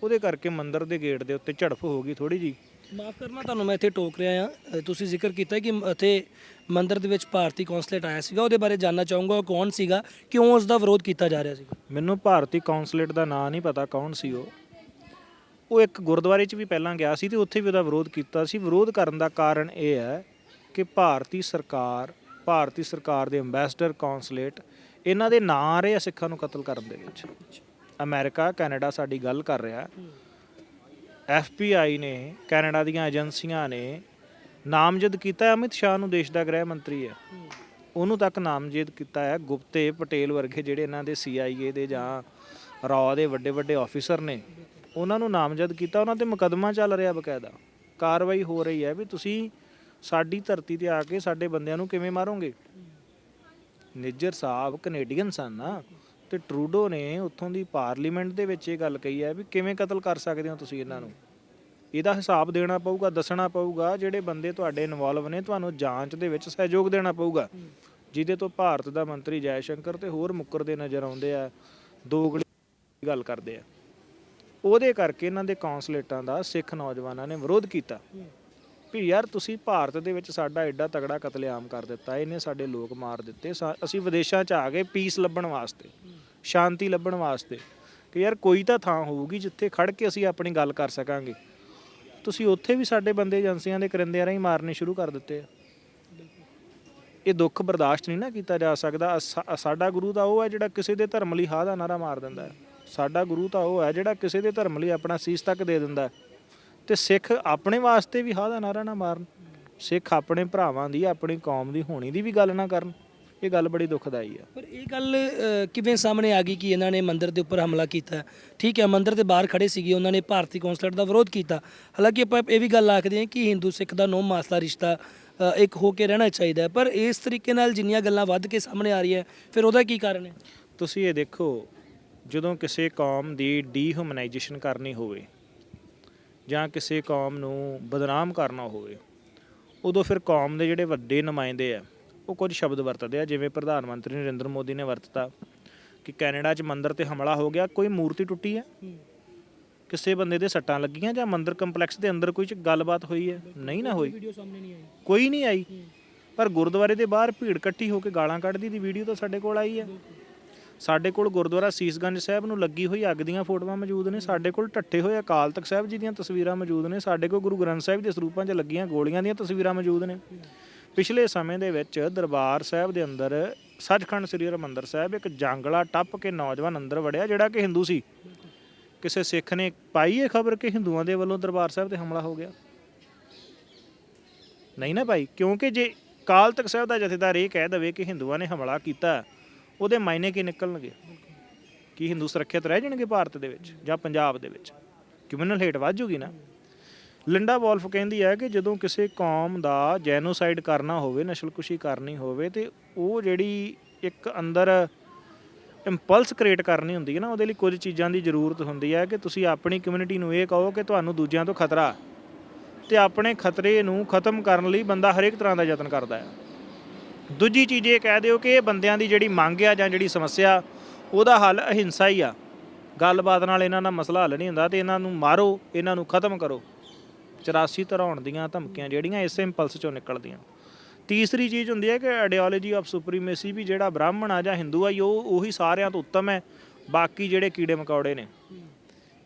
ਉਹਦੇ ਕਰਕੇ ਮੰਦਿਰ ਦੇ ਗੇਟ ਦੇ ਉੱਤੇ ਝੜਪ ਹੋ ਗਈ ਥੋੜੀ ਜੀ ਮਾਫ ਕਰਨਾ ਤੁਹਾਨੂੰ ਮੈਂ ਇੱਥੇ ਟੋਕ ਰਿਹਾ ਹਾਂ। ਤੁਸੀਂ ਜ਼ਿਕਰ ਕੀਤਾ ਕਿ ਇੱਥੇ ਮੰਦਿਰ ਦੇ ਵਿੱਚ ਭਾਰਤੀ ਕੌਂਸਲੇਟ ਆਇਆ ਸੀਗਾ। ਉਹਦੇ ਬਾਰੇ ਜਾਨਣਾ ਚਾਹੂੰਗਾ ਉਹ ਕੌਣ ਸੀਗਾ ਕਿਉਂ ਉਸ ਦਾ ਵਿਰੋਧ ਕੀਤਾ ਜਾ ਰਿਹਾ ਸੀਗਾ? ਮੈਨੂੰ ਭਾਰਤੀ ਕੌਂਸਲੇਟ ਦਾ ਨਾਂ ਨਹੀਂ ਪਤਾ ਕੌਣ ਸੀ ਉਹ। ਉਹ ਇੱਕ ਗੁਰਦੁਆਰੇ 'ਚ ਵੀ ਪਹਿਲਾਂ ਗਿਆ ਸੀ ਤੇ ਉੱਥੇ ਵੀ ਉਹਦਾ ਵਿਰੋਧ ਕੀਤਾ ਸੀ। ਵਿਰੋਧ ਕਰਨ ਦਾ ਕਾਰਨ ਇਹ ਹੈ ਕਿ ਭਾਰਤੀ ਸਰਕਾਰ ਭਾਰਤੀ ਸਰਕਾਰ ਦੇ ਐਮਬੈਸਡਰ ਕੌਂਸਲੇਟ ਇਹਨਾਂ ਦੇ ਨਾਂ ਆ ਰਹੇ ਆ ਸਿੱਖਾਂ ਨੂੰ ਕਤਲ ਕਰਨ ਦੇ ਵਿੱਚ। ਅਮਰੀਕਾ, ਕੈਨੇਡਾ ਸਾਡੀ ਗੱਲ ਕਰ ਰਿਹਾ ਐਫਬੀਆਈ ਨੇ, ਕੈਨੇਡਾ ਦੀਆਂ ਏਜੰਸੀਆਂ ਨੇ ਨਾਮਜ਼ਦ ਕੀਤਾ ਅਮਿਤ ਸ਼ਾਹ ਨੂੰ ਦੇਸ਼ ਦਾ ਗ੍ਰਹਿ ਮੰਤਰੀ ਹੈ। ਉਹਨੂੰ ਤੱਕ ਨਾਮਜ਼ਦ ਕੀਤਾ ਹੈ। ਗੁਪਤੇ ਪਟੇਲ ਵਰਗੇ ਜਿਹੜੇ ਇਹਨਾਂ ਦੇ ਸੀਆਈਏ ਦੇ ਜਾਂ ਰੌ ਦੇ ਵੱਡੇ ਵੱਡੇ ਆਫੀਸਰ ਨੇ, ਉਹਨਾਂ ਨੂੰ ਨਾਮਜ਼ਦ ਕੀਤਾ। ਉਹਨਾਂ ਤੇ ਮੁਕੱਦਮਾ ਚੱਲ ਰਿਹਾ ਬਕਾਇਦਾ। ਕਾਰਵਾਈ ਹੋ ਰਹੀ ਹੈ ਵੀ ਤੁਸੀਂ ਸਾਡੀ ਧਰਤੀ ਤੇ ਆ ਕੇ ਸਾਡੇ ਬੰਦਿਆਂ ਨੂੰ ਕਿਵੇਂ ਮਾਰੋਗੇ? ਨਿੱਜਰ ਸਾਹਿਬ ਕੈਨੇਡੀਅਨ ਸਨ ਨਾ, ਤੇ ਟਰੂਡੋ ਨੇ ਉੱਥੋਂ ਦੀ ਪਾਰਲੀਮੈਂਟ ਦੇ ਵਿੱਚ ਇਹ ਗੱਲ ਕਹੀ ਹੈ ਵੀ ਕਿਵੇਂ ਕਤਲ ਕਰ ਸਕਦੇ ਹੋ ਤੁਸੀਂ ਇਹਨਾਂ ਨੂੰ? ਇਹਦਾ ਹਿਸਾਬ ਦੇਣਾ ਪਊਗਾ, ਦੱਸਣਾ ਪਊਗਾ, ਜਿਹੜੇ ਬੰਦੇ ਤੁਹਾਡੇ ਇਨਵੋਲਵ ਨੇ, ਤੁਹਾਨੂੰ ਜਾਂਚ ਦੇ ਵਿੱਚ ਸਹਿਯੋਗ ਦੇਣਾ ਪਊਗਾ। ਜਿਹਦੇ ਤੋਂ ਭਾਰਤ ਦਾ ਮੰਤਰੀ ਜੈ ਸ਼ੰਕਰ ਤੇ ਹੋਰ ਮੁੱਕਰਦੇ ਨਜ਼ਰ ਆਉਂਦੇ ਆ ਦੋਗਲੀ ਗੱਲ ਕਰਦੇ ਆ। ਉਹਦੇ ਕਰਕੇ ਇਹਨਾਂ ਦੇ ਕੌਂਸਲੇਟਾਂ ਦਾ ਸਿੱਖ ਨੌਜਵਾਨਾਂ ਨੇ ਵਿਰੋਧ ਕੀਤਾ। ਵੀ ਯਾਰ ਤੁਸੀਂ ਭਾਰਤ ਦੇ ਵਿੱਚ ਸਾਡਾ ਐਡਾ ਤਗੜਾ ਕਤਲੇਆਮ ਕਰ ਦਿੱਤਾ, ਇਹਨੇ ਸਾਡੇ ਲੋਕ ਮਾਰ ਦਿੱਤੇ। ਸਾ- ਅਸੀਂ ਵਿਦੇਸ਼ਾਂ 'ਚ ਆ ਗਏ ਪੀਸ ਲੱਭਣ ਵਾਸਤੇ, ਸ਼ਾਂਤੀ ਲੱਭਣ ਵਾਸਤੇ। ਕਿ ਯਾਰ ਕੋਈ ਤਾਂ ਥਾਂ ਹੋਊਗੀ ਜਿੱਥੇ ਖੜ ਕੇ ਅਸੀਂ ਆਪਣੀ ਗੱਲ ਕਰ ਸਕਾਂਗੇ। ਤੁਸੀਂ ਉੱਥੇ ਵੀ ਸਾਡੇ ਬੰਦੇ ਏਜੰਸੀਆਂ ਦੇ ਕਰਿੰਦਿਆਂ ਰਾਹੀਂ ਮਾਰਨੇ ਸ਼ੁਰੂ ਕਰ ਦਿੱਤੇ ਆ। ਇਹ ਦੁੱਖ ਬਰਦਾਸ਼ਤ ਨਹੀਂ ਨਾ ਕੀਤਾ ਜਾ ਸਕਦਾ। ਅਸ ਸਾਡਾ ਗੁਰੂ ਤਾਂ ਉਹ ਹੈ ਜਿਹੜਾ ਕਿਸੇ ਦੇ ਧਰਮ ਲਈ ਹਾਂ ਦਾ ਨਾਰਾ ਮਾਰ ਦਿੰਦਾ ਹੈ। ਸਾਡਾ ਗੁਰੂ ਤਾਂ ਉਹ ਹੈ ਜਿਹੜਾ ਕਿਸੇ ਦੇ ਧਰਮ ਲਈ ਆਪਣਾ ਸੀਸ ਤੱਕ ਦੇ ਦਿੰਦਾ ਹੈ। ਤੇ ਸਿੱਖ ਆਪਣੇ ਵਾਸਤੇ ਵੀ ਹਾਂ ਦਾ ਨਾਰਾ ਨਾ ਮਾਰਨ। ਸਿੱਖ ਆਪਣੇ ਭਰਾਵਾਂ ਦੀ ਆਪਣੀ ਕੌਮ ਦੀ ਹੋਣੀ ਦੀ ਵੀ ਗੱਲ ਨਾ ਕਰਨ। ਇਹ ਗੱਲ ਬੜੀ ਦੁਖਦਾਈ ਆ। ਪਰ ਇਹ ਗੱਲ ਕਿਵੇਂ ਸਾਹਮਣੇ ਆ ਗਈ ਕਿ ਇਹਨਾਂ ਨੇ ਮੰਦਿਰ ਦੇ ਉੱਪਰ ਹਮਲਾ ਕੀਤਾ? ਠੀਕ ਹੈ ਮੰਦਿਰ ਦੇ ਬਾਹਰ ਖੜੇ ਸੀਗੇ ਉਹਨਾਂ ਨੇ ਭਾਰਤੀ ਕੌਂਸਲੇਟ ਦਾ ਵਿਰੋਧ ਕੀਤਾ। ਹਾਲਾਂਕਿ ਆਪਾਂ ਇਹ ਵੀ ਗੱਲ ਆਖਦੇ ਹਾਂ ਕਿ ਹਿੰਦੂ ਸਿੱਖ ਦਾ ਨੋ ਮਾਸਲਾ ਰਿਸ਼ਤਾ ਇੱਕ ਹੋ ਕੇ ਰਹਿਣਾ ਚਾਹੀਦਾ ਪਰ ਇਸ ਤਰੀਕੇ ਨਾਲ ਜਿੰਨੀਆਂ ਗੱਲਾਂ ਵੱਧ ਕੇ ਸਾਹਮਣੇ ਆ ਰਹੀਆਂ ਫਿਰ ਉਹਦਾ ਕੀ ਕਾਰਨ ਹੈ? ਤੁਸੀਂ ਇਹ ਦੇਖੋ ਜਦੋਂ ਕਿਸੇ ਕੌਮ ਦੀ ਡੀਹਿਊਮਨਾਈਜੇਸ਼ਨ ਕਰਨੀ ਹੋਵੇ ਜਾਂ ਕਿਸੇ ਕੌਮ ਨੂੰ ਬਦਨਾਮ ਕਰਨਾ ਹੋਵੇ ਉਦੋਂ ਫਿਰ ਕੌਮ ਦੇ ਜਿਹੜੇ ਵੱਡੇ ਨੁਮਾਇੰਦੇ ਆ ਉਹ ਕੁਝ ਸ਼ਬਦ ਵਰਤਦੇ ਆ ਜਿਵੇਂ ਪ੍ਰਧਾਨ ਮੰਤਰੀ ਨਰਿੰਦਰ ਮੋਦੀ ਨੇ ਵਰਤਤਾ ਕਿ ਕੈਨੇਡਾ 'ਚ ਮੰਦਿਰ ਤੇ ਹਮਲਾ ਹੋ ਗਿਆ ਕੋਈ ਮੂਰਤੀ ਟੁੱਟੀ ਹੈ। ਕਿਸੇ ਬੰਦੇ ਦੇ ਸੱਟਾਂ ਲੱਗੀਆਂ ਜਾਂ ਮੰਦਿਰ ਕੰਪਲੈਕਸ ਦੇ ਅੰਦਰ ਕੋਈ ਗੱਲਬਾਤ ਹੋਈ ਹੈ? ਨਹੀਂ ਨਾ ਹੋਈ। ਕੋਈ ਨਹੀਂ ਆਈ। ਪਰ ਗੁਰਦੁਆਰੇ ਦੇ ਬਾਹਰ ਭੀੜ ਇਕੱਠੀ ਹੋ ਕੇ ਗਾਲਾਂ ਕੱਢਦੀ ਦੀ ਵੀਡੀਓ ਤਾਂ ਸਾਡੇ ਕੋਲ ਆਈ ਹੈ ਸਾਡੇ ਕੋਲ ਗੁਰਦੁਆਰਾ ਸੀਸਗੰਜ ਸਾਹਿਬ ਨੂੰ ਲੱਗੀ ਹੋਈ ਅੱਗ ਦੀਆਂ ਫੋਟੋਆਂ ਮੌਜੂਦ ਨੇ, ਸਾਡੇ ਕੋਲ ਟੱਟੇ ਹੋਏ ਅਕਾਲ ਤਖਤ ਸਾਹਿਬ ਜੀ ਦੀਆਂ ਤਸਵੀਰਾਂ ਮੌਜੂਦ ਨੇ, ਸਾਡੇ ਕੋਲ ਗੁਰੂ ਗ੍ਰੰਥ ਸਾਹਿਬ ਦੇ ਸਰੂਪਾਂ 'ਚ ਲੱਗੀਆਂ ਗੋਲੀਆਂ ਦੀਆਂ ਤਸਵੀਰਾਂ ਮੌਜੂਦ ਨੇ। ਪਿਛਲੇ ਸਮੇਂ ਦੇ ਵਿੱਚ ਦਰਬਾਰ ਸਾਹਿਬ ਦੇ ਅੰਦਰ ਸੱਚਖੰਡ ਸ੍ਰੀ ਹਰਿਮੰਦਰ ਸਾਹਿਬ ਇੱਕ ਜੰਗਲਾ ਟੱਪ ਕੇ ਨੌਜਵਾਨ ਅੰਦਰ ਵੜਿਆ, ਜਿਹੜਾ ਕਿ ਹਿੰਦੂ ਸੀ। ਕਿਸੇ ਸਿੱਖ ਨੇ ਪਾਈ ਇਹ ਖਬਰ ਕਿ ਹਿੰਦੂਆਂ ਦੇ ਵੱਲੋਂ ਦਰਬਾਰ ਸਾਹਿਬ ਤੇ ਹਮਲਾ ਹੋ ਗਿਆ। ਨਹੀਂ ਨਾ ਭਾਈ, ਕਿਉਂਕਿ ਜੇ ਕਾਲ ਤਖਤ ਸਾਹਿਬ ਦਾ ਜਥੇਦਾਰ ਇਹ ਕਹਿ ਦਵੇ ਕਿ ਹਿੰਦੂਆਂ ਨੇ ਹਮਲਾ ਕੀਤਾ ਉਹਦੇ ਮਾਇਨੇ ਕੀ ਨਿਕਲਣਗੇ? ਕੀ ਹਿੰਦੂ ਸੁਰੱਖਿਅਤ ਰਹਿ ਜਾਣਗੇ ਭਾਰਤ ਦੇ ਵਿੱਚ ਜਾਂ ਪੰਜਾਬ ਦੇ ਵਿੱਚ? ਕ੍ਰਿਮੀਨਲ ਹੇਟ ਵੱਧ ਜੂਗੀ ਨਾ। ਲਿੰਡਾ ਵੋਲਫ ਕਹਿੰਦੀ ਹੈ ਕਿ ਜਦੋਂ ਕਿਸੇ ਕੌਮ ਦਾ ਜੈਨੋਸਾਈਡ ਕਰਨਾ ਹੋਵੇ, ਨਸਲਕੁਸ਼ੀ ਕਰਨੀ ਹੋਵੇ, ਤੇ ਉਹ ਜਿਹੜੀ ਇੱਕ ਅੰਦਰ ਇੰਪਲਸ ਕ੍ਰੀਏਟ ਕਰਨੀ ਹੁੰਦੀ ਹੈ ਨਾ, ਉਹਦੇ ਲਈ ਕੁਝ ਚੀਜ਼ਾਂ ਦੀ ਜ਼ਰੂਰਤ ਹੁੰਦੀ ਹੈ ਕਿ ਤੁਸੀਂ ਆਪਣੀ ਕਮਿਊਨਿਟੀ ਨੂੰ ਇਹ ਕਹੋ ਕਿ ਤੁਹਾਨੂੰ ਦੂਜਿਆਂ ਤੋਂ ਖਤਰਾ ਤੇ ਆਪਣੇ ਖਤਰੇ ਨੂੰ ਖਤਮ ਕਰਨ ਲਈ ਬੰਦਾ ਹਰੇਕ ਤਰ੍ਹਾਂ ਦਾ ਯਤਨ ਕਰਦਾ ਹੈ। ਦੂਜੀ ਚੀਜ਼ ਇਹ ਕਹਿ ਦਿਓ ਕਿ ਇਹ ਬੰਦਿਆਂ ਦੀ ਜਿਹੜੀ ਮੰਗ ਆ ਜਾਂ ਜਿਹੜੀ ਸਮੱਸਿਆ, ਉਹਦਾ ਹੱਲ ਅਹਿੰਸਾ ਹੀ ਆ। ਗੱਲਬਾਤ ਨਾਲ ਇਹਨਾਂ ਦਾ ਮਸਲਾ ਹੱਲ ਨਹੀਂ ਹੁੰਦਾ ਤੇ ਇਹਨਾਂ ਨੂੰ ਮਾਰੋ, ਇਹਨਾਂ ਨੂੰ ਖਤਮ ਕਰੋ। 84 ਧਰਾਉਣ ਦੀਆਂ ਧਮਕੀਆਂ ਜਿਹੜੀਆਂ ਇਸੇ ਇੰਪਲਸ ਚੋਂ ਨਿਕਲਦੀਆਂ। ਤੀਸਰੀ ਚੀਜ਼ ਹੁੰਦੀ ਹੈ ਕਿ ਆਈਡੀਓਲੋਜੀ ਆਫ ਸੁਪਰੀਮੇਸੀ ਵੀ ਜਿਹੜਾ ਬ੍ਰਾਹਮਣ ਆ ਜਾਂ ਹਿੰਦੂ ਆ ਉਹ, ਉਹੀ ਸਾਰਿਆਂ ਤੋਂ ਉੱਤਮ ਹੈ। ਬਾਕੀ ਜਿਹੜੇ ਕੀੜੇ ਮਕੌੜੇ ਨੇ।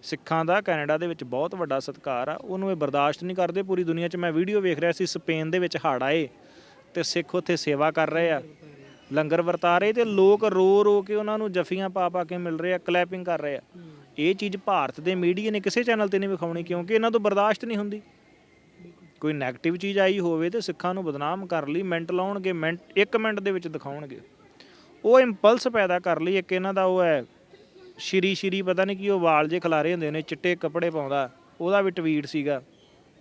ਸਿੱਖਾਂ ਦਾ ਕੈਨੇਡਾ ਦੇ ਵਿੱਚ ਬਹੁਤ ਵੱਡਾ ਸਤਿਕਾਰ ਆ, ਉਹਨੂੰ ਇਹ ਬਰਦਾਸ਼ਤ ਨਹੀਂ ਕਰਦੇ। ਪੂਰੀ ਦੁਨੀਆ 'ਚ ਮੈਂ ਵੀਡੀਓ ਵੇਖ ਰਿਹਾ ਸੀ, ਸਪੇਨ ਦੇ ਵਿੱਚ ਹੜ੍ਹ ਆਏ। ਤੇ ਸਿੱਖ ਉੱਥੇ ਸੇਵਾ ਕਰ ਰਹੇ ਆ। ਲੰਗਰ ਵਰਤਾ ਰਹੇ ਤੇ ਲੋਕ ਰੋ ਰੋ ਕੇ ਉਹਨਾਂ ਨੂੰ ਜਫੀਆਂ ਪਾ ਪਾ ਕੇ ਮਿਲ ਰਹੇ ਆ ਕਲੈਪਿੰਗ ਕਰ ਰਹੇ ਆ। ਇਹ ਚੀਜ਼ ਭਾਰਤ ਦੇ ਮੀਡੀਆ ਨੇ ਕਿਸੇ ਚੈਨਲ ਤੇ ਨਹੀਂ ਵਿਖਾਉਣੀ ਕਿਉਂਕਿ ਇਹਨਾਂ ਤੋਂ ਬਰਦਾਸ਼ਤ ਨਹੀਂ ਹੁੰਦੀ। ਕੋਈ 네ਗੇਟਿਵ ਚੀਜ਼ ਆਈ ਹੋਵੇ ਤੇ ਸਿੱਖਾਂ ਨੂੰ ਬਦਨਾਮ ਕਰ ਲਈ, ਮਿੰਟ ਲਾਉਣਗੇ, ਮਿੰਟ 1 ਮਿੰਟ ਦੇ ਵਿੱਚ ਦਿਖਾਉਣਗੇ। ਉਹ ਇੰਪਲਸ ਪੈਦਾ ਕਰ ਲਈ, ਇੱਕ ਇਹਨਾਂ ਦਾ ਉਹ ਹੈ, ਸ਼੍ਰੀ ਸ਼੍ਰੀ ਪਤਾ ਨਹੀਂ ਕੀ ਉਹ ਵਾਲ ਜੇ ਖਿਲਾਰੇ ਹੁੰਦੇ ਨੇ, ਚਿੱਟੇ ਕੱਪੜੇ ਪਾਉਂਦਾ, ਉਹਦਾ ਵੀ ਟਵੀਟ ਸੀਗਾ।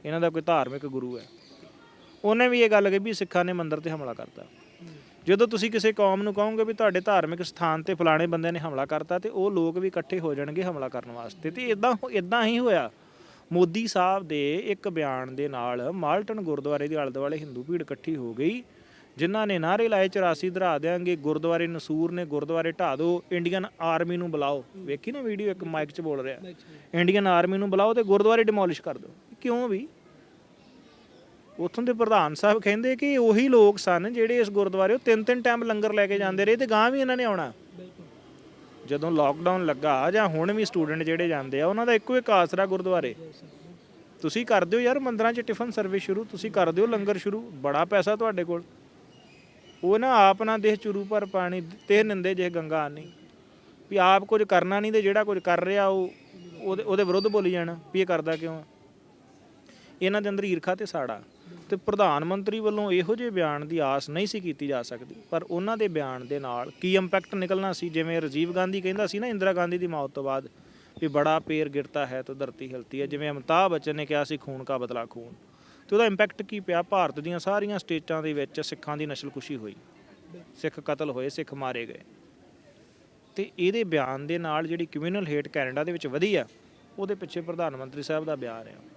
ਇਹਨਾਂ ਦਾ ਕੋਈ ਧਾਰਮਿਕ ਗੁਰੂ ਹੈ। ਉਹਨੇ ਵੀ ਇਹ ਗੱਲ ਕਹੀ ਵੀ ਸਿੱਖਾਂ ਨੇ ਮੰਦਿਰ ਤੇ ਹਮਲਾ ਕਰਤਾ। ਜਦੋਂ ਤੁਸੀਂ ਕਿਸੇ ਕੌਮ ਨੂੰ ਕਹੋਗੇ ਵੀ ਤੁਹਾਡੇ ਧਾਰਮਿਕ ਸਥਾਨ ਤੇ ਫਲਾਣੇ ਬੰਦੇ ਨੇ ਹਮਲਾ ਕਰਤਾ ਤੇ ਉਹ ਲੋਕ ਵੀ ਇਕੱਠੇ ਹੋ ਜਾਣਗੇ ਹਮਲਾ ਕਰਨ ਵਾਸਤੇ। ਤੇ ਇਦਾਂ ਇਦਾਂ ਹੀ ਹੋਇਆ। ਮੋਦੀ ਸਾਹਿਬ ਦੇ ਇੱਕ ਬਿਆਨ ਦੇ ਨਾਲ ਮਾਲਟਨ ਗੁਰਦੁਆਰੇ ਦੇ ਆਲੇ ਦੁਆਲੇ ਹਿੰਦੂ ਭੀੜ ਇਕੱਠੀ ਹੋ ਗਈ ਜਿਨ੍ਹਾਂ ਨੇ ਨਾਰੇ ਲਾਏ 84 ਧਰਾ ਦੇਾਂਗੇ ਗੁਰਦੁਆਰੇ ਨਸੂਰ ਨੇ ਗੁਰਦੁਆਰੇ ਢਾ ਦਿਓ ਇੰਡੀਅਨ ਆਰਮੀ ਨੂੰ ਬੁਲਾਓ। ਵੇਖੀ ਨਾ ਵੀਡੀਓ ਇੱਕ ਮਾਈਕ 'ਚ ਬੋਲ ਰਿਹਾ। ਇੰਡੀਅਨ ਆਰਮੀ ਨੂੰ ਬੁਲਾਓ ਤੇ ਗੁਰਦੁਆਰੇ ਡਿਮੋਲਿਸ਼ ਕਰ ਦਿਓ। ਕਿਉਂ ਵੀ? ਉੱਥੋਂ ਦੇ ਪ੍ਰਧਾਨ ਸਾਹਿਬ ਕਹਿੰਦੇ ਕਿ ਉਹੀ ਲੋਕ ਸਨ ਜਿਹੜੇ ਇਸ ਗੁਰਦੁਆਰੇ ਤਿੰਨ ਤਿੰਨ ਟਾਈਮ ਲੰਗਰ ਲੈ ਕੇ ਜਾਂਦੇ ਰਹੇ ਤੇ ਗਾਂ ਵੀ ਇਹਨਾਂ ਨੇ ਆਉਣਾ। ਜਦੋਂ ਲਾਕਡਾਊਨ ਲੱਗਾ ਜਾਂ ਹੁਣ ਵੀ ਸਟੂਡੈਂਟ ਜਿਹੜੇ ਜਾਂਦੇ ਆ ਉਹਨਾਂ ਦਾ ਇੱਕੋ ਇੱਕ ਆਸਰਾ ਗੁਰਦੁਆਰੇ। ਤੁਸੀਂ ਕਰ ਦਿਓ ਯਾਰ ਮੰਦਰਾਂ 'ਚ ਟਿਫਨ ਸਰਵਿਸ ਸ਼ੁਰੂ ਤੁਸੀਂ ਕਰ ਦਿਓ ਲੰਗਰ ਸ਼ੁਰੂ ਬੜਾ ਪੈਸਾ ਤੁਹਾਡੇ ਕੋਲ। ਉਹ ਨਾ ਆਪ ਨਾ ਦੇਹ ਚੁਰੂ ਪਰ ਪਾਣੀ ਤੇ ਨਿੰਦੇ ਜੇ ਗੰਗਾ ਆਨੀ। ਵੀ ਆਪ ਕੁਝ ਕਰਨਾ ਨਹੀਂ ਤੇ ਜਿਹੜਾ ਕੁਝ ਕਰ ਰਿਹਾ ਉਹ ਉਹਦੇ ਉਹਦੇ ਵਿਰੁੱਧ ਬੋਲੀ ਜਾਣਾ ਵੀ ਇਹ ਕਰਦਾ ਕਿਉਂ ਇਹਨਾਂ ਦੇ ਅੰਦਰ ਈਰਖਾ ਤੇ ਸਾੜਾ। ਤੇ ਪ੍ਰਧਾਨ ਮੰਤਰੀ ਵੱਲੋਂ ਇਹੋ ਜਿਹੇ ਬਿਆਨ ਦੀ ਆਸ ਨਹੀਂ ਸੀ ਕੀਤੀ ਜਾ ਸਕਦੀ। ਪਰ ਉਹਨਾਂ ਦੇ ਬਿਆਨ ਦੇ ਨਾਲ ਕੀ ਇੰਪੈਕਟ ਨਿਕਲਣਾ ਸੀ? ਜਿਵੇਂ ਰਾਜੀਵ ਗਾਂਧੀ ਕਹਿੰਦਾ ਸੀ ਨਾ, ਇੰਦਰਾ ਗਾਂਧੀ ਦੀ ਮੌਤ ਤੋਂ ਬਾਅਦ ਵੀ ਬੜਾ ਪੇਰ ਗਿਰਤਾ ਹੈ ਤਾਂ ਧਰਤੀ ਹਿਲਤੀ ਹੈ। ਜਿਵੇਂ ਅਮਿਤਾਭ ਬੱਚਨ ਨੇ ਕਿਹਾ ਸੀ, ਖੂਨ ਕਾ ਬਦਲਾ ਖੂਨ। ਤੇ ਉਹਦਾ ਇੰਪੈਕਟ ਕੀ ਪਿਆ? ਭਾਰਤ ਦੀਆਂ ਸਾਰੀਆਂ ਸਟੇਟਾਂ ਦੇ ਵਿੱਚ ਸਿੱਖਾਂ ਦੀ ਨਸਲਕੁਸ਼ੀ ਹੋਈ। ਸਿੱਖ ਕਤਲ ਹੋਏ, ਸਿੱਖ ਮਾਰੇ ਗਏ। ਤੇ ਇਹਦੇ ਬਿਆਨ ਦੇ ਨਾਲ ਜਿਹੜੀ ਕਮਿਊਨਲ ਹੇਟ ਕੈਨੇਡਾ ਦੇ ਵਿੱਚ ਵਧੀ ਆ, ਉਹਦੇ ਪਿੱਛੇ ਪ੍ਰਧਾਨ ਮੰਤਰੀ ਸਾਹਿਬ ਦਾ ਬਿਆਨ ਆ।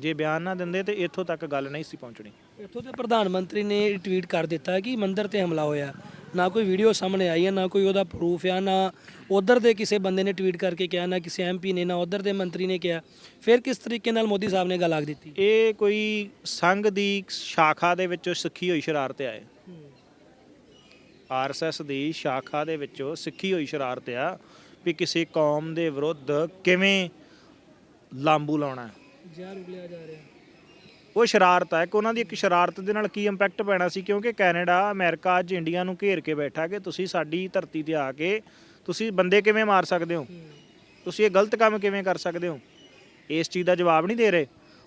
ਜੇ ਬਿਆਨ ਨਾ ਦਿੰਦੇ ਤੇ ਇੱਥੋਂ ਤੱਕ ਗੱਲ ਨਹੀਂ ਸੀ ਪਹੁੰਚਣੀ। ਇੱਥੋਂ ਦੇ ਪ੍ਰਧਾਨ ਮੰਤਰੀ ਨੇ ਟਵੀਟ ਕਰ ਦਿੱਤਾ ਕਿ ਮੰਦਿਰ ਤੇ ਹਮਲਾ ਹੋਇਆ। ਨਾ ਕੋਈ ਵੀਡੀਓ ਸਾਹਮਣੇ ਆਈ ਹੈ ਨਾ ਕੋਈ ਉਹਦਾ ਪ੍ਰੂਫ ਆ ਨਾ ਉਧਰ ਦੇ ਕਿਸੇ ਬੰਦੇ ਨੇ ਟਵੀਟ ਕਰਕੇ ਕਿਹਾ ਨਾ ਕਿਸੇ ਐਮਪੀ ਨੇ ਨਾ ਉਧਰ ਦੇ ਮੰਤਰੀ ਨੇ ਕਿਹਾ। ਫਿਰ ਕਿਸ ਤਰੀਕੇ ਨਾਲ ਮੋਦੀ ਸਾਹਿਬ ਨੇ ਗੱਲ ਆਖ ਦਿੱਤੀ? ਇਹ ਕੋਈ ਸੰਘ ਦੀ ਸ਼ਾਖਾ ਦੇ ਵਿੱਚੋਂ ਸਿੱਖੀ ਹੋਈ ਸ਼ਰਾਰਤ ਆਏ। ਆਰਐਸਐਸ ਦੀ ਸ਼ਾਖਾ ਦੇ ਵਿੱਚੋਂ ਸਿੱਖੀ ਹੋਈ ਸ਼ਰਾਰਤ ਆ ਵੀ ਕਿਸੇ ਕੌਮ ਦੇ ਵਿਰੁੱਧ ਕਿਵੇਂ ਲਾਂਬੂ ਲਾਉਣਾ। ਜ਼ਹਿਰ ਉਗਲਿਆ ਜਾ ਰਿਹਾ। ਉਹ ਸ਼ਰਾਰਤ ਹੈ ਕਿ ਉਹਨਾਂ ਦੀ ਇੱਕ ਸ਼ਰਾਰਤ ਦੇ ਨਾਲ ਕੀ ਇੰਪੈਕਟ ਪੈਣਾ ਸੀ? ਕਿਉਂਕਿ ਕੈਨੇਡਾ ਅਮਰੀਕਾ ਅੱਜ ਇੰਡੀਆ ਨੂੰ ਘੇਰ ਕੇ ਬੈਠਾ ਕਿ ਤੁਸੀਂ ਸਾਡੀ ਧਰਤੀ ਤੇ ਆ ਕੇ ਤੁਸੀਂ ਬੰਦੇ ਕਿਵੇਂ ਮਾਰ ਸਕਦੇ ਹੋ। ਤੁਸੀਂ ਇਹ ਗਲਤ ਕੰਮ ਕਿਵੇਂ ਕਰ ਸਕਦੇ ਹੋ? ਇਸ ਚੀਜ਼ ਦਾ ਜਵਾਬ ਨਹੀਂ ਦੇ ਰਹੇ।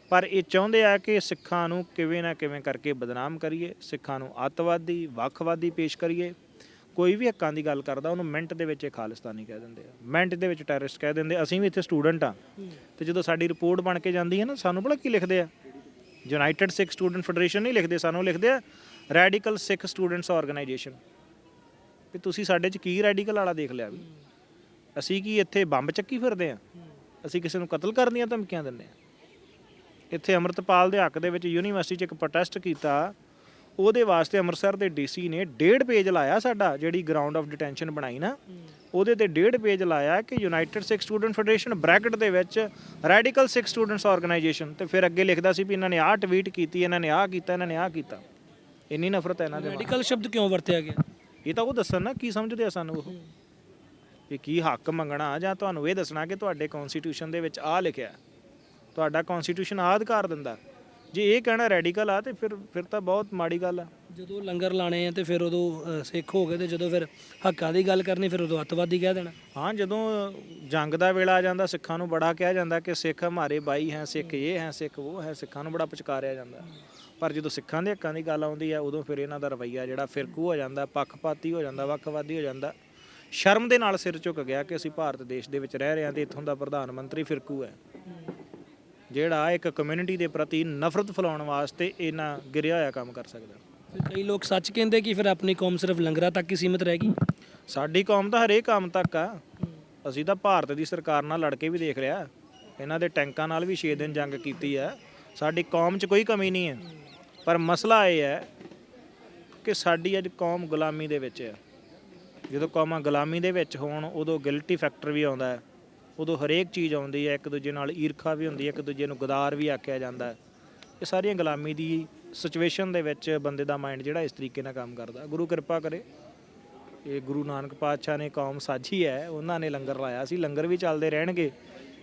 ਪਰ ਇਹ ਚਾਹੁੰਦੇ ਆ ਕਿ ਸਿੱਖਾਂ ਨੂੰ ਕਿਵੇਂ ਨਾ ਕਿਵੇਂ ਕਰਕੇ ਬਦਨਾਮ ਕਰੀਏ ਸਿੱਖਾਂ ਨੂੰ ਅੱਤਵਾਦੀ ਵੱਖਵਾਦੀ ਪੇਸ਼ ਕਰੀਏ। ਕੋਈ ਵੀ ਹੱਕਾਂ ਦੀ ਗੱਲ ਕਰਦਾ, ਉਹਨੂੰ ਮਿੰਟ ਦੇ ਵਿੱਚ ਇਹ ਖਾਲਿਸਤਾਨੀ ਕਹਿ ਦਿੰਦੇ ਆ। ਮਿੰਟ ਦੇ ਵਿੱਚ ਟੈਰਰਿਸਟ ਕਹਿ ਦਿੰਦੇ ਅਸੀਂ ਵੀ ਇੱਥੇ ਸਟੂਡੈਂਟ ਆ। ਤੇ ਜਦੋਂ ਸਾਡੀ ਰਿਪੋਰਟ ਬਣ ਕੇ ਜਾਂਦੀ ਹੈ ਨਾ, ਸਾਨੂੰ ਭਲਾ ਕੀ ਲਿਖਦੇ ਆ? ਯੂਨਾਈਟਿਡ ਸਿੱਖ ਸਟੂਡੈਂਟ ਫੈਡਰੇਸ਼ਨ ਨਹੀਂ ਲਿਖਦੇ, ਸਾਨੂੰ ਲਿਖਦੇ ਆ ਰੈਡੀਕਲ ਸਿੱਖ ਸਟੂਡੈਂਟਸ ਆਰਗੇਨਾਈਜੇਸ਼ਨ। ਵੀ ਤੁਸੀਂ ਸਾਡੇ 'ਚ ਕੀ ਰੈਡੀਕਲ ਵਾਲਾ ਦੇਖ ਲਿਆ ਵੀ? ਅਸੀਂ ਕੀ ਇੱਥੇ ਬੰਬ ਚੱਕੀ ਫਿਰਦੇ ਆ? ਅਸੀਂ ਕਿਸੇ ਨੂੰ ਕਤਲ ਕਰਨ ਦੀਆਂ ਧਮਕੀਆਂ ਦਿੰਦੇ ਆ? ਇੱਥੇ ਅੰਮ੍ਰਿਤਪਾਲ ਦੇ ਹੱਕ ਦੇ ਵਿੱਚ ਯੂਨੀਵਰਸਿਟੀ 'ਚ ਇੱਕ ਪ੍ਰੋਟੈਸਟ ਕੀਤਾ ਉਹਦੇ ਵਾਸਤੇ ਅੰਮ੍ਰਿਤਸਰ ਦੇ ਡੀਸੀ ਨੇ ਡੇਢ ਪੇਜ ਲਾਇਆ ਸਾਡਾ ਜਿਹੜੀ ਗਰਾਊਂਡ ਆਫ ਡਿਟੈਂਸ਼ਨ ਬਣਾਈ ਨਾ ਉਹਦੇ ਤੇ ਡੇਢ ਪੇਜ ਲਾਇਆ ਕਿ united Sikh student federation bracket ਦੇ ਵਿੱਚ ਰੈਡੀਕਲ ਸਿੱਖ ਸਟੂਡੈਂਟਸ ਆਰਗੇਨਾਈਜੇਸ਼ਨ ਤੇ ਫਿਰ ਅੱਗੇ ਲਿਖਦਾ ਸੀ ਵੀ ਇਹਨਾਂ ਨੇ ਆਹ ਟਵੀਟ ਕੀਤੀ ਇਹਨਾਂ ਨੇ ਆਹ ਕੀਤਾ ਇਹਨਾਂ ਨੇ ਆਹ ਕੀਤਾ। ਇੰਨੀ ਨਫ਼ਰਤ ਹੈ ਇਹਨਾਂ ਦੇ। ਮੈਡੀਕਲ ਸ਼ਬਦ ਕਿਉਂ ਵਰਤਿਆ ਗਿਆ? ਇਹ ਤਾਂ ਉਹ ਦੱਸਣ ਨਾ ਕੀ ਸਮਝਦੇ ਆ ਸਾਨੂੰ ਉਹ? ਕਿ ਕੀ ਹੱਕ ਮੰਗਣਾ ਜਾਂ ਤੁਹਾਨੂੰ ਇਹ ਦੱਸਣਾ ਕਿ ਤੁਹਾਡੇ ਕਨਸਟੀਟਿਊਸ਼ਨ ਦੇ ਵਿੱਚ ਆ ਲਿਖਿਆ। ਤੁਹਾਡਾ ਕਨਸਟੀਟਿਊਸ਼ਨ ਆਹ ਅਧਿਕਾਰ ਦਿੰਦਾ। ਜੇ ਇਹ ਕਹਿਣਾ ਰੈਡੀਕਲ ਆ ਤੇ ਫਿਰ ਫਿਰ ਤਾਂ ਬਹੁਤ ਮਾੜੀ ਗੱਲ ਆ। ਜਦੋਂ ਲੰਗਰ ਲਾਣੇ ਆ ਤੇ ਫਿਰ ਉਦੋਂ ਅ, ਸਿੱਖ ਹੋ ਗਏ ਤੇ ਜਦੋਂ ਫਿਰ ਹੱਕਾਂ ਦੀ ਗੱਲ ਕਰਨੀ ਫਿਰ ਉਦੋਂ ਅੱਤਵਾਦੀ ਕਹਿ ਦੇਣਾ। ਹਾਂ ਜਦੋਂ ਜੰਗ ਦਾ ਵੇਲਾ ਆ ਜਾਂਦਾ ਸਿੱਖਾਂ ਨੂੰ ਬੜਾ ਕਿਹਾ ਜਾਂਦਾ ਕਿ ਸਿੱਖ ਹਮਾਰੇ ਬਾਈ ਹੈ ਸਿੱਖ ਇਹ ਹੈ ਸਿੱਖ ਉਹ ਹੈ ਸਿੱਖਾਂ ਨੂੰ ਬੜਾ ਪਚਕਾਰਿਆ ਜਾਂਦਾ। ਪਰ ਜਦੋਂ ਸਿੱਖਾਂ ਦੇ ਹੱਕਾਂ ਦੀ ਗੱਲ ਆਉਂਦੀ ਹੈ ਉਦੋਂ ਫਿਰ ਇਹਨਾਂ ਦਾ ਰਵੱਈਆ ਜਿਹੜਾ ਫਿਰਕੂ ਹੋ ਜਾਂਦਾ ਪੱਖਪਾਤੀ ਹੋ ਜਾਂਦਾ ਵੱਖਵਾਦੀ ਹੋ ਜਾਂਦਾ। ਸ਼ਰਮ ਦੇ ਨਾਲ ਸਿਰ ਝੁਕ ਗਿਆ ਕਿ ਅਸੀਂ ਭਾਰਤ ਦੇਸ਼ ਦੇ ਵਿੱਚ ਰਹਿ ਰਹੇ ਹਾਂ ਤੇ ਇੱਥੋਂ ਦਾ ਪ੍ਰਧਾਨ ਮੰਤਰੀ ਫਿਰਕੂ ਹੈ। ਜਿਹੜਾ ਇੱਕ ਕਮਿਊਨਿਟੀ ਦੇ ਪ੍ਰਤੀ ਨਫ਼ਰਤ ਫੈਲਾਉਣ ਵਾਸਤੇ ਇਹਨਾਂ ਗਿਰਿਆ ਹੋਇਆ ਕੰਮ ਕਰ ਸਕਦਾ। ਕਈ ਲੋਕ ਸੱਚ ਕਹਿੰਦੇ ਕਿ ਫਿਰ ਆਪਣੀ ਕੌਮ ਸਿਰਫ ਲੰਗਰਾਂ ਤੱਕ ਹੀ ਸੀਮਿਤ ਰਹਿ ਗਈ? ਸਾਡੀ ਕੌਮ ਤਾਂ ਹਰੇਕ ਕੰਮ ਤੱਕ ਆ। ਅਸੀਂ ਤਾਂ ਭਾਰਤ ਦੀ ਸਰਕਾਰ ਨਾਲ ਲੜ ਕੇ ਵੀ ਦੇਖ ਲਿਆ। ਇਹਨਾਂ ਦੇ ਟੈਂਕਾਂ ਨਾਲ ਵੀ 6 ਦਿਨ ਜੰਗ ਕੀਤੀ ਹੈ ਸਾਡੀ ਕੌਮ 'ਚ ਕੋਈ ਕਮੀ ਨਹੀਂ ਹੈ ਪਰ ਮਸਲਾ ਇਹ ਹੈ ਕਿ ਸਾਡੀ ਅੱਜ ਕੌਮ ਗੁਲਾਮੀ ਦੇ ਵਿੱਚ ਹੈ ਜਦੋਂ ਕੌਮਾਂ ਗੁਲਾਮੀ ਦੇ ਵਿੱਚ ਹੋਣ ਉਦੋਂ ਗਿਲਟੀ ਫੈਕਟਰ ਵੀ ਆਉਂਦਾ ਹੈ। ਉਦੋਂ ਹਰੇਕ ਚੀਜ਼ ਆਉਂਦੀ ਹੈ, ਇੱਕ ਦੂਜੇ ਨਾਲ ਈਰਖਾ ਵੀ ਹੁੰਦੀ ਹੈ, ਇੱਕ ਦੂਜੇ ਨੂੰ ਗਦਾਰ ਵੀ ਆਖਿਆ ਜਾਂਦਾ ਹੈ। ਇਹ ਸਾਰੀਆਂ ਗੁਲਾਮੀ ਦੀ ਸਿਚੁਏਸ਼ਨ ਦੇ ਵਿੱਚ ਬੰਦੇ ਦਾ ਮਾਈਂਡ ਜਿਹੜਾ ਇਸ ਤਰੀਕੇ ਨਾਲ ਕੰਮ ਕਰਦਾ। ਗੁਰੂ ਕਿਰਪਾ ਕਰੇ। ਇਹ ਗੁਰੂ ਨਾਨਕ ਪਾਤਸ਼ਾਹ ਨੇ ਕੌਮ ਸਾਜੀ ਹੈ, ਉਹਨਾਂ ਨੇ ਲੰਗਰ ਲਾਇਆ ਸੀ। ਲੰਗਰ ਵੀ ਚੱਲਦੇ ਰਹਿਣਗੇ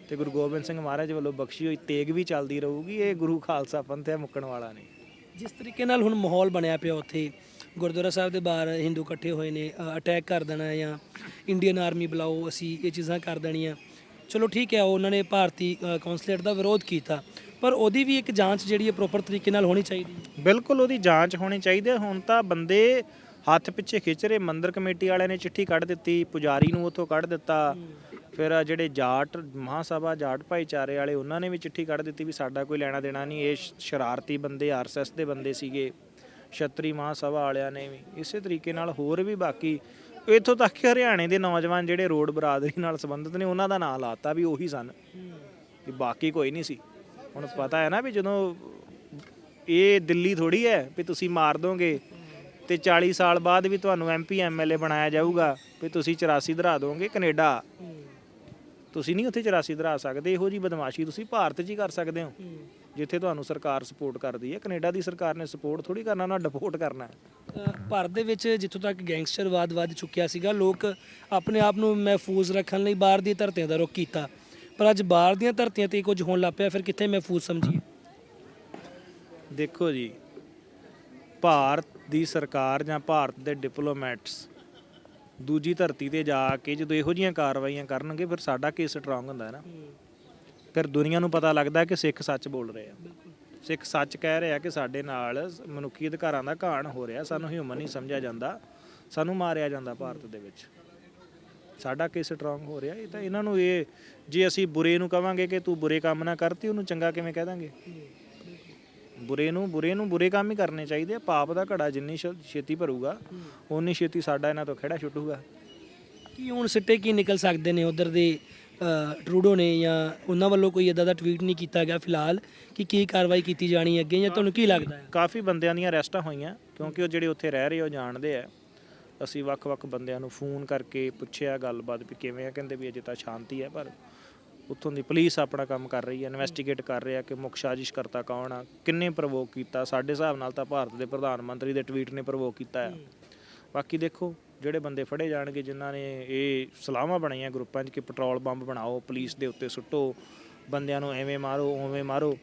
ਤੇ ਗੁਰੂ ਗੋਬਿੰਦ ਸਿੰਘ ਮਹਾਰਾਜ ਵੱਲੋਂ ਬਖਸ਼ੀ ਹੋਈ ਤੇਗ ਵੀ ਚੱਲਦੀ ਰਹੂਗੀ। ਇਹ ਗੁਰੂ ਖਾਲਸਾ ਪੰਥ ਹੈ, ਮੁੱਕਣ ਵਾਲਾ ਨਹੀਂ। ਜਿਸ ਤਰੀਕੇ ਨਾਲ ਹੁਣ ਮਾਹੌਲ ਬਣਿਆ ਪਿਆ ਉੱਥੇ, ਗੁਰਦੁਆਰਾ ਸਾਹਿਬ ਦੇ ਬਾਹਰ ਹਿੰਦੂ ਇਕੱਠੇ ਹੋਏ ਨੇ ਅਟੈਕ ਕਰ ਦੇਣਾ ਜਾਂ ਇੰਡੀਅਨ ਆਰਮੀ ਬੁਲਾਓ, ਅਸੀਂ ਇਹ ਚੀਜ਼ਾਂ ਕਰ ਦੇਣੀਆਂ। ਚਲੋ ਠੀਕ ਹੈ, ਉਹਨਾਂ ਨੇ ਭਾਰਤੀ ਕੌਂਸਲੇਟ ਦਾ ਵਿਰੋਧ ਕੀਤਾ, ਪਰ ਉਹਦੀ ਵੀ ਇੱਕ ਜਾਂਚ ਜਿਹੜੀ ਹੈ ਪ੍ਰੋਪਰ ਤਰੀਕੇ ਨਾਲ ਹੋਣੀ ਚਾਹੀਦੀ ਹੈ। ਬਿਲਕੁਲ ਉਹਦੀ ਜਾਂਚ ਹੋਣੀ ਚਾਹੀਦੀ ਹੈ। ਹੁਣ ਤਾਂ ਬੰਦੇ ਹੱਥ ਪਿੱਛੇ ਖਿੱਚ ਰਹੇ, ਮੰਦਿਰ ਕਮੇਟੀ ਵਾਲਿਆਂ ਨੇ ਚਿੱਠੀ ਕੱਢ ਦਿੱਤੀ, ਪੁਜਾਰੀ ਨੂੰ ਉੱਥੋਂ ਕੱਢ ਦਿੱਤਾ। ਫਿਰ ਜਿਹੜੇ ਜਾਟ, ਮਹਾਸਭਾ, ਜਾਟ ਭਾਈਚਾਰੇ ਵਾਲੇ, ਉਹਨਾਂ ਨੇ ਵੀ ਚਿੱਠੀ ਕੱਢ ਦਿੱਤੀ ਵੀ ਸਾਡਾ ਕੋਈ ਲੈਣਾ ਦੇਣਾ ਨਹੀਂ। ਇਹ ਸ਼ਰਾਰਤੀ ਬੰਦੇ ਆਰਐਸਐਸ ਦੇ ਬੰਦੇ ਸੀਗੇ। ਛਤਰੀ ਮਹਾਸਭਾ ਵਾਲਿਆਂ ਨੇ ਵੀ। ਇਸੇ ਤਰੀਕੇ ਨਾਲ ਹੋਰ ਵੀ ਬਾਕੀ ਇੱਥੋਂ ਤੱਕ ਕਿ ਹਰਿਆਣੇ ਦੇ ਨੌਜਵਾਨ ਜਿਹੜੇ ਰੋਡ ਬਰਾਦਰੀ ਨਾਲ ਸੰਬੰਧਿਤ ਨੇ, ਉਹਨਾਂ ਦਾ ਨਾਂ ਲਾਤਾ ਵੀ ਉਹੀ ਸਨ। ਵੀ ਬਾਕੀ ਕੋਈ ਨਹੀਂ ਸੀ। ਹੁਣ ਪਤਾ ਹੈ ਨਾ ਵੀ ਜਦੋਂ ਇਹ ਦਿੱਲੀ ਥੋੜੀ ਹੈ ਵੀ ਤੁਸੀਂ ਮਾਰ ਦੋਗੇ ਤੇ 40 ਸਾਲ ਬਾਅਦ ਵੀ ਤੁਹਾਨੂੰ ਐਮਪੀ ਐਮਐਲਏ ਬਣਾਇਆ ਜਾਊਗਾ, ਵੀ ਤੁਸੀਂ 84 ਧਰਾ ਦੋਗੇ ਕੈਨੇਡਾ। ਤੁਸੀਂ ਨਹੀਂ ਉੱਥੇ 84 ਧਰਾ ਸਕਦੇ, ਇਹੋ ਜੀ ਬਦਮਾਸ਼ੀ ਤੁਸੀਂ ਭਾਰਤ 'ਚ ਹੀ ਕਰ ਸਕਦੇ ਹੋ। ਜਿੱਥੇ ਤੁਹਾਨੂੰ ਸਰਕਾਰ ਸਪੋਰਟ ਕਰਦੀ ਹੈ, ਕੈਨੇਡਾ ਦੀ ਸਰਕਾਰ ਨੇ ਸਪੋਰਟ ਥੋੜੀ ਕਰਨਾ, ਉਹਨਾਂ ਡਿਪੋਰਟ ਕਰਨਾ। ਭਾਰਤ ਦੇ ਵਿੱਚ ਜਿੱਥੋਂ ਤੱਕ ਗੈਂਗਸਟਰਵਾਦ ਵੱਧ ਚੁੱਕਿਆ ਸੀਗਾ ਲੋਕ ਆਪਣੇ ਆਪ ਨੂੰ ਮਹਿਫੂਜ਼ ਰੱਖਣ ਲਈ ਬਾਹਰ ਦੀਆਂ ਧਰਤੀਆਂ ਦਾ ਰੁਖ ਕੀਤਾ। ਪਰ ਅੱਜ ਬਾਹਰ ਦੀਆਂ ਧਰਤੀਆਂ ਤੇ ਕੁਝ ਹੋਣ ਲੱਗ ਪਿਆ ਫਿਰ ਕਿੱਥੇ ਮਹਿਫੂਜ਼ ਸਮਝੀਏ? ਦੇਖੋ ਜੀ ਭਾਰਤ ਦੀ ਸਰਕਾਰ ਜਾਂ ਭਾਰਤ ਦੇ ਡਿਪਲੋਮੈਟਸ ਦੂਜੀ ਧਰਤੀ ਤੇ ਜਾ ਕੇ ਜਦੋਂ ਇਹੋ ਜੀਆਂ ਕਾਰਵਾਈਆਂ ਕਰਨਗੇ ਫਿਰ ਸਾਡਾ ਕੇਸ ਸਟਰੋਂਗ ਹੁੰਦਾ ਹੈ ਨਾ। ਫਿਰ ਦੁਨੀਆ ਨੂੰ ਪਤਾ ਲੱਗਦਾ ਕਿ ਸਿੱਖ ਸੱਚ ਬੋਲ ਰਹੇ ਆ। ਸਿੱਖ ਸੱਚ ਕਹਿ ਰਿਹਾ ਕਿ ਸਾਡੇ ਨਾਲ ਮਨੁੱਖੀ ਅਧਿਕਾਰਾਂ ਦਾ ਘਾਣ ਹੋ ਰਿਹਾ। ਸਾਨੂੰ ਹਿਊਮਨ ਨਹੀਂ ਸਮਝਿਆ ਜਾਂਦਾ। ਸਾਨੂੰ ਮਾਰਿਆ ਜਾਂਦਾ ਭਾਰਤ ਦੇ ਵਿੱਚ। ਸਾਡਾ ਕੇਸ ਸਟਰੋਂਗ ਹੋ ਰਿਹਾ? ਇਹ ਤਾਂ ਇਹਨਾਂ ਨੂੰ ਇਹ, ਜੇ ਅਸੀਂ ਬੁਰੇ ਨੂੰ ਕਵਾਂਗੇ ਕਿ ਤੂੰ ਬੁਰੇ ਕੰਮ ਨਾ ਕਰ, ਤੇ ਉਹਨੂੰ ਚੰਗਾ ਕਿਵੇਂ ਕਹਿ ਦਾਂਗੇ? ਬੁਰੇ ਨੂੰ ਬੁਰੇ ਨੂੰ ਬੁਰੇ ਕੰਮ ਹੀ ਕਰਨੇ ਚਾਹੀਦੇ ਆ। ਪਾਪ ਦਾ ਘੜਾ ਜਿੰਨੀ ਛੇਤੀ ਭਰੂਗਾ, ਓਨੀ ਛੇਤੀ ਸਾਡਾ ਇਹਨਾਂ ਤੋਂ ਖੜਾ ਛੁੱਟੂਗਾ। ਕੀ ਹੁਣ ਸਿੱਟੇ ਕੀ ਨਿਕਲ ਸਕਦੇ ਨੇ ਉਧਰ ਦੇ ਟਰੂਡੋ ਨੇ ਜਾਂ ਉਹਨਾਂ ਵੱਲੋਂ ਕੋਈ ਇਦਾਂ ਦਾ ਟਵੀਟ ਨਹੀਂ ਕੀਤਾ ਗਿਆ ਫਿਲਹਾਲ ਕਿ ਕੀ ਕਾਰਵਾਈ ਕੀਤੀ ਜਾਣੀ ਹੈ ਅੱਗੇ ਜਾਂ ਤੁਹਾਨੂੰ ਕੀ ਲੱਗਦਾ ਹੈ? ਕਾਫੀ ਬੰਦਿਆਂ ਦੀਆਂ ਅਰੈਸਟਾਂ ਹੋਈਆਂ ਕਿਉਂਕਿ ਉਹ ਜਿਹੜੇ ਉੱਥੇ ਰਹਿ ਰਹੇ ਉਹ ਜਾਣਦੇ ਆ। ਅਸੀਂ ਵੱਖ-ਵੱਖ ਬੰਦਿਆਂ ਨੂੰ ਫੋਨ ਕਰਕੇ ਪੁੱਛਿਆ ਗੱਲਬਾਤ ਵੀ ਕਿਵੇਂ ਆ ਕਹਿੰਦੇ ਵੀ ਅਜੇ ਤਾਂ ਸ਼ਾਂਤੀ ਹੈ ਪਰ ਉੱਥੋਂ ਦੀ ਪੁਲਿਸ ਆਪਣਾ ਕੰਮ ਕਰ ਰਹੀ ਹੈ ਇਨਵੈਸਟੀਗੇਟ ਕਰ ਰਿਹਾ ਕਿ ਮੁੱਖ ਸਾਜ਼ਿਸ਼ ਕਰਤਾ ਕੌਣ ਆ ਕਿੰਨੇ ਪ੍ਰਵੋਕ ਕੀਤਾ ਸਾਡੇ ਹਿਸਾਬ ਨਾਲ ਤਾਂ ਭਾਰਤ ਦੇ ਪ੍ਰਧਾਨ ਮੰਤਰੀ ਦੇ ਟਵੀਟ ਨੇ ਪ੍ਰਵੋਕ ਕੀਤਾ ਹੈ। ਬਾਕੀ ਦੇਖੋ ਜਿਹੜੇ ਬੰਦੇ ਫੜੇ ਜਾਣਗੇ, ਜਿਨ੍ਹਾਂ ਨੇ ਇਹ ਸਲਾਹਾਂ ਬਣਾਈਆਂ ਗਰੁੱਪਾਂ 'ਚ ਕਿ ਪੈਟਰੋਲ ਬੰਬ ਬਣਾਓ, ਪੁਲਿਸ ਦੇ ਉੱਤੇ ਸੁੱਟੋ, ਬੰਦਿਆਂ ਨੂੰ ਐਵੇਂ ਮਾਰੋ, ਉਵੇਂ ਮਾਰੋ,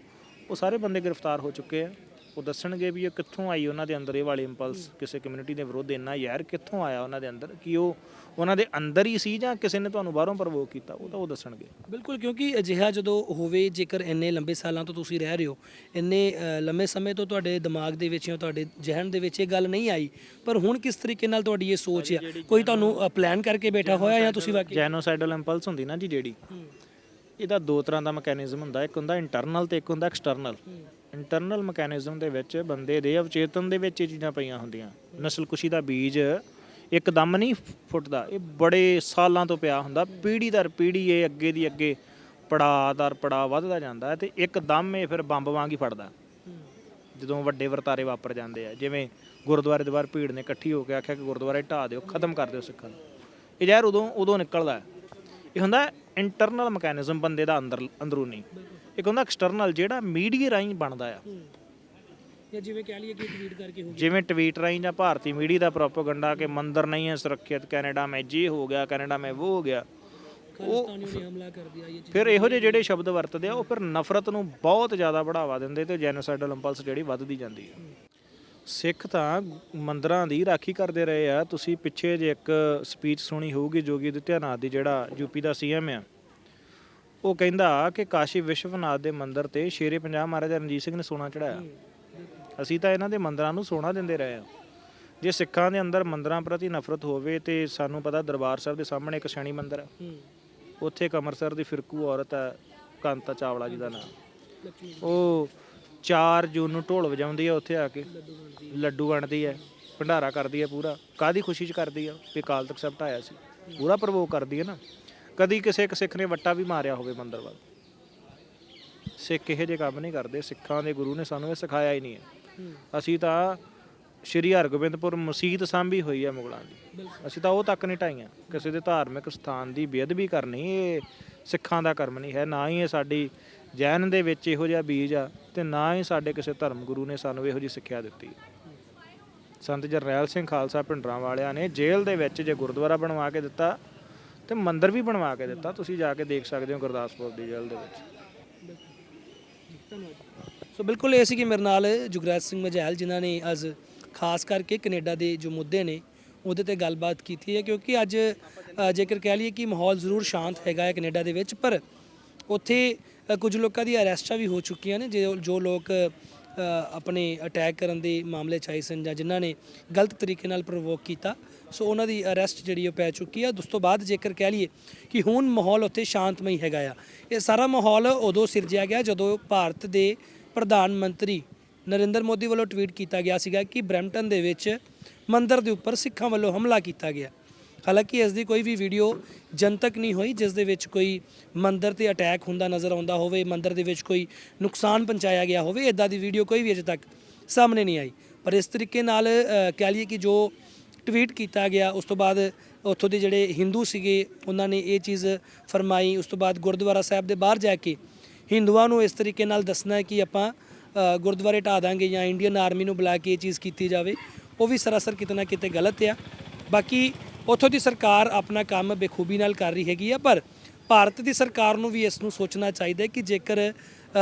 ਉਹ ਸਾਰੇ ਬੰਦੇ ਗ੍ਰਿਫਤਾਰ ਹੋ ਚੁੱਕੇ ਆ। ਉਹ ਦੱਸਣਗੇ ਵੀ ਇਹ ਕਿੱਥੋਂ ਆਈ ਉਹਨਾਂ ਦੇ ਅੰਦਰ ਇਹ ਵਾਲੀ ਇੰਪਲਸ ਕਿਸੇ ਕਮਿਊਨਿਟੀ ਦੇ ਵਿਰੁੱਧ ਇੰਨਾ ਯਾਰ ਕਿੱਥੋਂ ਆਇਆ ਉਹਨਾਂ ਦੇ ਅੰਦਰ ਕਿ ਉਹ ਉਹਨਾਂ ਦੇ ਅੰਦਰ ਹੀ ਸੀ ਜਾਂ ਕਿਸੇ ਨੇ ਤੁਹਾਨੂੰ ਬਾਹਰੋਂ ਪ੍ਰਵੋਕ ਕੀਤਾ? ਉਹ ਤਾਂ ਉਹ ਦੱਸਣਗੇ। ਬਿਲਕੁਲ ਕਿਉਂਕਿ ਅਜਿਹਾ ਜਦੋਂ ਹੋਵੇ ਜੇਕਰ ਇੰਨੇ ਲੰਬੇ ਸਾਲਾਂ ਤੋਂ ਤੁਸੀਂ ਰਹਿ ਰਹੇ ਹੋ ਇੰਨੇ ਲੰਮੇ ਸਮੇਂ ਤੋਂ ਤੁਹਾਡੇ ਦਿਮਾਗ ਦੇ ਵਿੱਚ ਜਾਂ ਤੁਹਾਡੇ ਜ਼ਿਹਨ ਦੇ ਵਿੱਚ ਇਹ ਗੱਲ ਨਹੀਂ ਆਈ ਪਰ ਹੁਣ ਕਿਸ ਤਰੀਕੇ ਨਾਲ ਤੁਹਾਡੀ ਇਹ ਸੋਚ ਹੈ ਕੋਈ ਤੁਹਾਨੂੰ ਪਲਾਨ ਕਰਕੇ ਬੈਠਾ ਹੋਇਆ ਜਾਂ ਤੁਸੀਂ ਵਾਕਈ ਜੈਨੋਸਾਈਡਲ ਇੰਪਲਸ ਹੁੰਦੀ ਨਾ ਜੀ ਜਿਹੜੀ ਇਹਦਾ ਦੋ ਤਰ੍ਹਾਂ ਦਾ ਮੈਕੈਨਿਜ਼ਮ ਹੁੰਦਾ ਇੱਕ ਹੁੰਦਾ ਇੰਟਰਨਲ ਤੇ ਇੱਕ ਹੁੰਦਾ ਐਕਸਟਰਨਲ ਇੰਟਰਨਲ ਮੈਕੈਨਿਜ਼ਮ ਦੇ ਵਿੱਚ ਬੰਦੇ ਦੇ ਅਵਚੇਤਨ ਦੇ ਵਿੱਚ ਇਹ ਚੀਜ਼ਾਂ ਪਈਆਂ ਹੁੰਦੀਆਂ। ਨਸਲਕੁਸ਼ੀ ਦਾ ਬੀਜ ਇੱਕਦਮ ਨਹੀਂ ਫੁੱਟਦਾ। ਇਹ ਬੜੇ ਸਾਲਾਂ ਤੋਂ ਪਿਆ ਹੁੰਦਾ। ਪੀੜ੍ਹੀ ਦਰ ਪੀੜ੍ਹੀ ਇਹ ਅੱਗੇ ਦੀ ਅੱਗੇ ਪੜਾਅ ਦਰ ਪੜਾਅ ਵੱਧਦਾ ਜਾਂਦਾ ਹੈ ਤੇ ਇੱਕਦਮ ਇਹ ਫਿਰ ਬੰਬ ਵਾਂਗ ਹੀ ਫੜਦਾ। ਜਦੋਂ ਵੱਡੇ ਵਰਤਾਰੇ ਵਾਪਰ ਜਾਂਦੇ ਆ, ਜਿਵੇਂ ਗੁਰਦੁਆਰੇ ਦੇ ਬਾਹਰ ਭੀੜ ਨੇ ਇਕੱਠੀ ਹੋ ਕੇ ਆਖਿਆ ਕਿ ਗੁਰਦੁਆਰੇ ਢਾਹ ਦਿਓ, ਖਤਮ ਕਰ ਦਿਓ ਸਿੱਖਾਂ ਨੂੰ। ਇਹ ਜ਼ਹਿਰ ਉਦੋਂ ਉਦੋਂ ਨਿਕਲਦਾ ਇਹ ਹੁੰਦਾ ਇੰਟਰਨਲ ਮੈਕੈਨਿਜ਼ਮ ਬੰਦੇ ਦਾ ਅੰਦਰ ਅੰਦਰੂਨੀ। ਇੱਕ ਹੁੰਦਾ ਐਕਸਟਰਨਲ ਜਿਹੜਾ ਮੀਡੀਆ ਰਾਹੀਂ ਬਣਦਾ ਆ। ਜਾਂ ਜਿਵੇਂ ਕਹਿ ਲਈਏ ਕਿ ਟਵੀਟ ਕਰਕੇ ਹੋ ਜਿਵੇਂ ਟਵੀਟ ਰਾਹੀਂ ਜਾਂ ਭਾਰਤੀ ਮੀਡੀਆ ਦਾ ਪ੍ਰੋਪਗੈਂਡਾ ਕਿ ਮੰਦਰ ਨਹੀਂ ਹੈ ਸੁਰੱਖਿਅਤ ਕੈਨੇਡਾ ਮੈਂ ਜੇ ਹੋ ਗਿਆ ਕੈਨੇਡਾ ਮੈਂ ਉਹ ਹੋ ਗਿਆ। ਖਾਲਿਸਤਾਨੀਆਂ ਨੇ ਹਮਲਾ ਕਰ ਦਿਆ ਇਹ ਫਿਰ ਇਹੋ ਜਿਹੇ ਜਿਹੜੇ ਸ਼ਬਦ ਵਰਤਦੇ ਆ ਉਹ ਫਿਰ ਨਫ਼ਰਤ ਨੂੰ ਬਹੁਤ ਜ਼ਿਆਦਾ ਬੜਾਵਾ ਦਿੰਦੇ ਤੇ ਜੈਨੋਸਾਈਡਲ ਇੰਪਲਸ ਜਿਹੜੀ ਵੱਧਦੀ ਜਾਂਦੀ ਹੈ। ਸਿੱਖ ਤਾਂ ਮੰਦਰਾਂ ਦੀ ਰਾਖੀ ਕਰਦੇ ਰਹੇ ਆ। ਤੁਸੀਂ ਪਿੱਛੇ ਜੇ ਇੱਕ ਸਪੀਚ ਸੁਣੀ ਹੋਊਗੀ ਜੋਗੀ ਆਦਿੱਤਿਆਨਾਥ ਦੀ ਜਿਹੜਾ ਯੂਪੀ ਦਾ ਸੀਐਮ ਆ। ਉਹ ਕਹਿੰਦਾ ਕਿ ਕਾਸ਼ੀ ਵਿਸ਼ਵਨਾਥ ਦੇ ਮੰਦਿਰ ਤੇ ਸ਼ੇਰੇ ਪੰਜਾਬ ਮਹਾਰਾਜਾ ਰਣਜੀਤ ਸਿੰਘ ਨੇ ਸੋਨਾ ਚੜਾਇਆ ਅਸੀਂ ਤਾਂ ਇਹਨਾਂ ਦੇ ਮੰਦਰਾਂ ਨੂੰ ਸੋਨਾ ਦਿੰਦੇ ਰਹੇ ਆ। ਜੇ ਸਿੱਖਾਂ ਦੇ ਅੰਦਰ ਮੰਦਰਾਂ ਪ੍ਰਤੀ ਨਫ਼ਰਤ ਹੋਵੇ ਤੇ ਸਾਨੂੰ ਪਤਾ ਦਰਬਾਰ ਸਾਹਿਬ ਦੇ ਸਾਹਮਣੇ ਇੱਕ ਸ਼ੈਣੀ ਮੰਦਿਰ ਹੈ। ਉੱਥੇ ਇੱਕ ਅੰਮ੍ਰਿਤਸਰ ਦੀ ਫਿਰਕੂ ਔਰਤ ਹੈ ਕਾਂਤਾ ਚਾਵਲਾ ਜੀ ਦਾ ਨਾਮ। ਉਹ 4 ਜੂਨ ਨੂੰ ਢੋਲ ਵਜਾਉਂਦੀ ਆ, ਉੱਥੇ ਆ ਕੇ ਲੱਡੂ ਵੰਡਦੀ ਹੈ ਭੰਡਾਰਾ ਕਰਦੀ ਹੈ ਪੂਰਾ। ਕਾਦੀ ਖੁਸ਼ੀ ਚ ਕਰਦੀ ਆ? ਵੀ ਕਾਲ ਤੱਕ ਸਭ ਢਾਇਆ ਸੀ। ਪੂਰਾ ਪ੍ਰਵੋਕ ਕਰਦੀ ਹੈ ਨਾ। ਕਦੀ ਕਿਸੇ ਇੱਕ ਸਿੱਖ ਨੇ ਵੱਟਾ ਵੀ ਮਾਰਿਆ ਹੋਵੇ ਮੰਦਰ ਵੱਲ। ਸਿੱਖ ਇਹੋ ਜਿਹੇ ਕੰਮ ਨਹੀਂ ਕਰਦੇ। ਸਿੱਖਾਂ ਦੇ ਗੁਰੂ ਨੇ ਸਾਨੂੰ ਇਹ ਸਿਖਾਇਆ ਹੀ ਨਹੀਂ ਹੈ ਅਸੀਂ ਤਾਂ ਸ਼੍ਰੀ ਹਰਗੋਬਿੰਦਪੁਰ ਮਸਜਿਦ ਸਾਂਭੀ ਹੋਈ ਹੈ ਮੁਗਲਾਂ ਦੀ। ਅਸੀਂ ਤਾਂ ਉਹ ਤੱਕ ਨਹੀਂ ਢਾਈਆਂ। ਕਿਸੇ ਦੇ ਧਾਰਮਿਕ ਸਥਾਨ ਦੀ ਬੇਅਦਬੀ ਕਰਨੀ, ਇਹ ਸਿੱਖਾਂ ਦਾ ਕਰਮ ਨਹੀਂ ਹੈ। ਨਾ ਹੀ ਇਹ ਸਾਡੀ ਜੈਨ ਦੇ ਵਿੱਚ ਇਹੋ ਜਿਹਾ ਬੀਜ ਆ ਤੇ ਨਾ ਹੀ ਸਾਡੇ ਕਿਸੇ ਧਰਮ ਗੁਰੂ ਨੇ ਸਾਨੂੰ ਇਹੋ ਜਿਹੀ ਸਿੱਖਿਆ ਦਿੱਤੀ। ਸੰਤ ਜਰਨੈਲ ਸਿੰਘ ਖਾਲਸਾ ਪਿੰਡਰਾਂ ਵਾਲਿਆਂ ਨੇ ਜੇਲ੍ਹ ਦੇ ਵਿੱਚ ਜੇ ਗੁਰਦੁਆਰਾ ਬਣਵਾ ਕੇ ਦਿੱਤਾ ਤੇ ਮੰਦਿਰ ਵੀ ਬਣਵਾ ਕੇ ਦਿੱਤਾ, ਤੁਸੀਂ ਜਾ ਕੇ ਦੇਖ ਸਕਦੇ ਹੋ ਗੁਰਦਾਸਪੁਰ ਦੀ ਜੇਲ੍ਹ ਦੇ ਵਿੱਚ। ਸੋ ਬਿਲਕੁਲ ਇਹ ਸੀ ਕਿ ਮੇਰੇ ਨਾਲ ਜੁਗਰਾਜ ਸਿੰਘ ਮਜੈਲ ਜਿਨ੍ਹਾਂ ਨੇ ਅੱਜ ਖਾਸ ਕਰਕੇ ਕੈਨੇਡਾ ਦੇ ਜੋ ਮੁੱਦੇ ਨੇ, ਉਹਦੇ ਤੇ ਗੱਲਬਾਤ ਕੀਤੀ ਹੈ, ਕਿਉਂਕਿ ਅੱਜ ਜੇਕਰ ਕਹਿ ਲਈਏ ਕਿ ਮਾਹੌਲ ਜ਼ਰੂਰ ਸ਼ਾਂਤ ਹੈਗਾ ਹੈ ਕੈਨੇਡਾ ਦੇ ਵਿੱਚ, ਪਰ ਉੱਥੇ ਕੁਝ ਲੋਕਾਂ ਦੀ ਅਰੈਸਟਾਂ ਵੀ ਹੋ ਚੁੱਕੀਆਂ ਨੇ ਜੋ ਜੋ ਲੋਕ ਆਪਣੇ ਅਟੈਕ ਕਰਨ ਦੇ ਮਾਮਲੇ ਚ ਆਏ ਸਨ ਜਾਂ ਜਿਨ੍ਹਾਂ ਨੇ ਗਲਤ ਤਰੀਕੇ ਨਾਲ ਪ੍ਰੋਵੋਕ ਕੀਤਾ। ਸੋ ਉਹਨਾਂ ਦੀ ਅਰੈਸਟ ਜਿਹੜੀ ਉਹ ਪੈ ਚੁੱਕੀ ਆ। ਉਸ ਤੋਂ ਬਾਅਦ ਜੇਕਰ ਕਹਿ ਲਈਏ ਕਿ ਹੁਣ ਮਾਹੌਲ ਉੱਥੇ ਸ਼ਾਂਤਮਈ ਹੈਗਾ ਆ। ਇਹ ਸਾਰਾ ਮਾਹੌਲ ਉਦੋਂ ਸਿਰਜਿਆ ਗਿਆ ਜਦੋਂ ਭਾਰਤ ਦੇ ਪ੍ਰਧਾਨ ਮੰਤਰੀ ਨਰਿੰਦਰ ਮੋਦੀ ਵੱਲੋਂ ਟਵੀਟ ਕੀਤਾ ਗਿਆ ਸੀਗਾ ਕਿ ਬਰੈਂਪਟਨ ਦੇ ਵਿੱਚ ਮੰਦਰ ਦੇ ਉੱਪਰ ਸਿੱਖਾਂ ਵੱਲੋਂ ਹਮਲਾ ਕੀਤਾ ਗਿਆ। ਹਾਲਾਂਕਿ ਇਸ ਦੀ ਕੋਈ ਵੀ ਵੀਡੀਓ ਜਨਤਕ ਨਹੀਂ ਹੋਈ, ਜਿਸ ਦੇ ਵਿੱਚ ਕੋਈ ਮੰਦਰ ਤੇ ਅਟੈਕ ਹੁੰਦਾ ਨਜ਼ਰ ਆਉਂਦਾ ਹੋਵੇ, ਮੰਦਰ ਦੇ ਵਿੱਚ ਕੋਈ ਨੁਕਸਾਨ ਪਹੁੰਚਾਇਆ ਗਿਆ ਹੋਵੇ ਇਦਾਂ ਦੀ ਵੀਡੀਓ ਕੋਈ ਵੀ ਅਜੇ ਤੱਕ ਸਾਹਮਣੇ ਨਹੀਂ ਆਈ। ਪਰ ਇਸ ਤਰੀਕੇ ਨਾਲ ਕਹਿ ਲਈਏ ਕਿ ਜੋ ਟਵੀਟ ਕੀਤਾ ਗਿਆ, ਉਸ ਤੋਂ ਬਾਅਦ ਉੱਥੋਂ ਦੇ ਜਿਹੜੇ ਹਿੰਦੂ ਸੀਗੇ, ਉਹਨਾਂ ਨੇ ਇਹ ਚੀਜ਼ ਫਰਮਾਈ, ਉਸ ਤੋਂ ਬਾਅਦ ਗੁਰਦੁਆਰਾ ਸਾਹਿਬ ਦੇ ਬਾਹਰ ਜਾ ਕੇ ਹਿੰਦੂਆਂ ਨੂੰ ਇਸ ਤਰੀਕੇ ਨਾਲ ਦੱਸਣਾ ਕਿ ਆਪਾਂ ਗੁਰਦੁਆਰੇ ਢਾ ਦਾਂਗੇ ਜਾਂ ਇੰਡੀਅਨ ਆਰਮੀ ਨੂੰ ਬੁਲਾ ਕੇ ਇਹ ਚੀਜ਼ ਕੀਤੀ ਜਾਵੇ, ਉਹ ਵੀ ਸਰਾਸਰ ਕਿਤੇ ਨਾ ਕਿਤੇ ਗਲਤ ਆ। ਬਾਕੀ ਉੱਥੋਂ ਦੀ ਸਰਕਾਰ ਆਪਣਾ ਕੰਮ ਬਖੂਬੀ ਨਾਲ ਕਰ ਰਹੀ ਹੈਗੀ ਆ, ਪਰ ਭਾਰਤ ਦੀ ਸਰਕਾਰ ਨੂੰ ਵੀ ਇਸ ਨੂੰ ਸੋਚਣਾ ਚਾਹੀਦਾ ਕਿ ਜੇਕਰ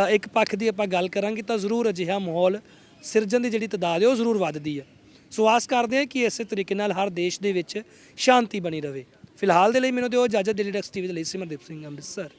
ਇੱਕ ਪੱਖ ਦੀ ਆਪਾਂ ਗੱਲ ਕਰਾਂਗੇ ਤਾਂ ਜ਼ਰੂਰ ਅਜਿਹਾ ਮਾਹੌਲ ਸਿਰਜਣ ਦੀ ਜਿਹੜੀ ਤਦਾਦ ਹੈ ਉਹ ਜ਼ਰੂਰ ਵੱਧਦੀ ਹੈ। ਸੋ ਆਸ ਕਰਦੇ ਹਾਂ ਕਿ ਇਸੇ ਤਰੀਕੇ ਨਾਲ ਹਰ ਦੇਸ਼ ਦੇ ਵਿੱਚ ਸ਼ਾਂਤੀ ਬਣੀ ਰਹੇ ਫਿਲਹਾਲ ਦੇ ਲਈ ਮੈਨੂੰ ਦਿਓ ਇਜਾਜ਼ਤ ਦਿੱਲੀ ਡੈਕਸ ਟੀਵੀ ਦੇ ਲਈ ਸਿਮਰਦੀਪ ਸਿੰਘ ਅੰਮ੍ਰਿਤਸਰ।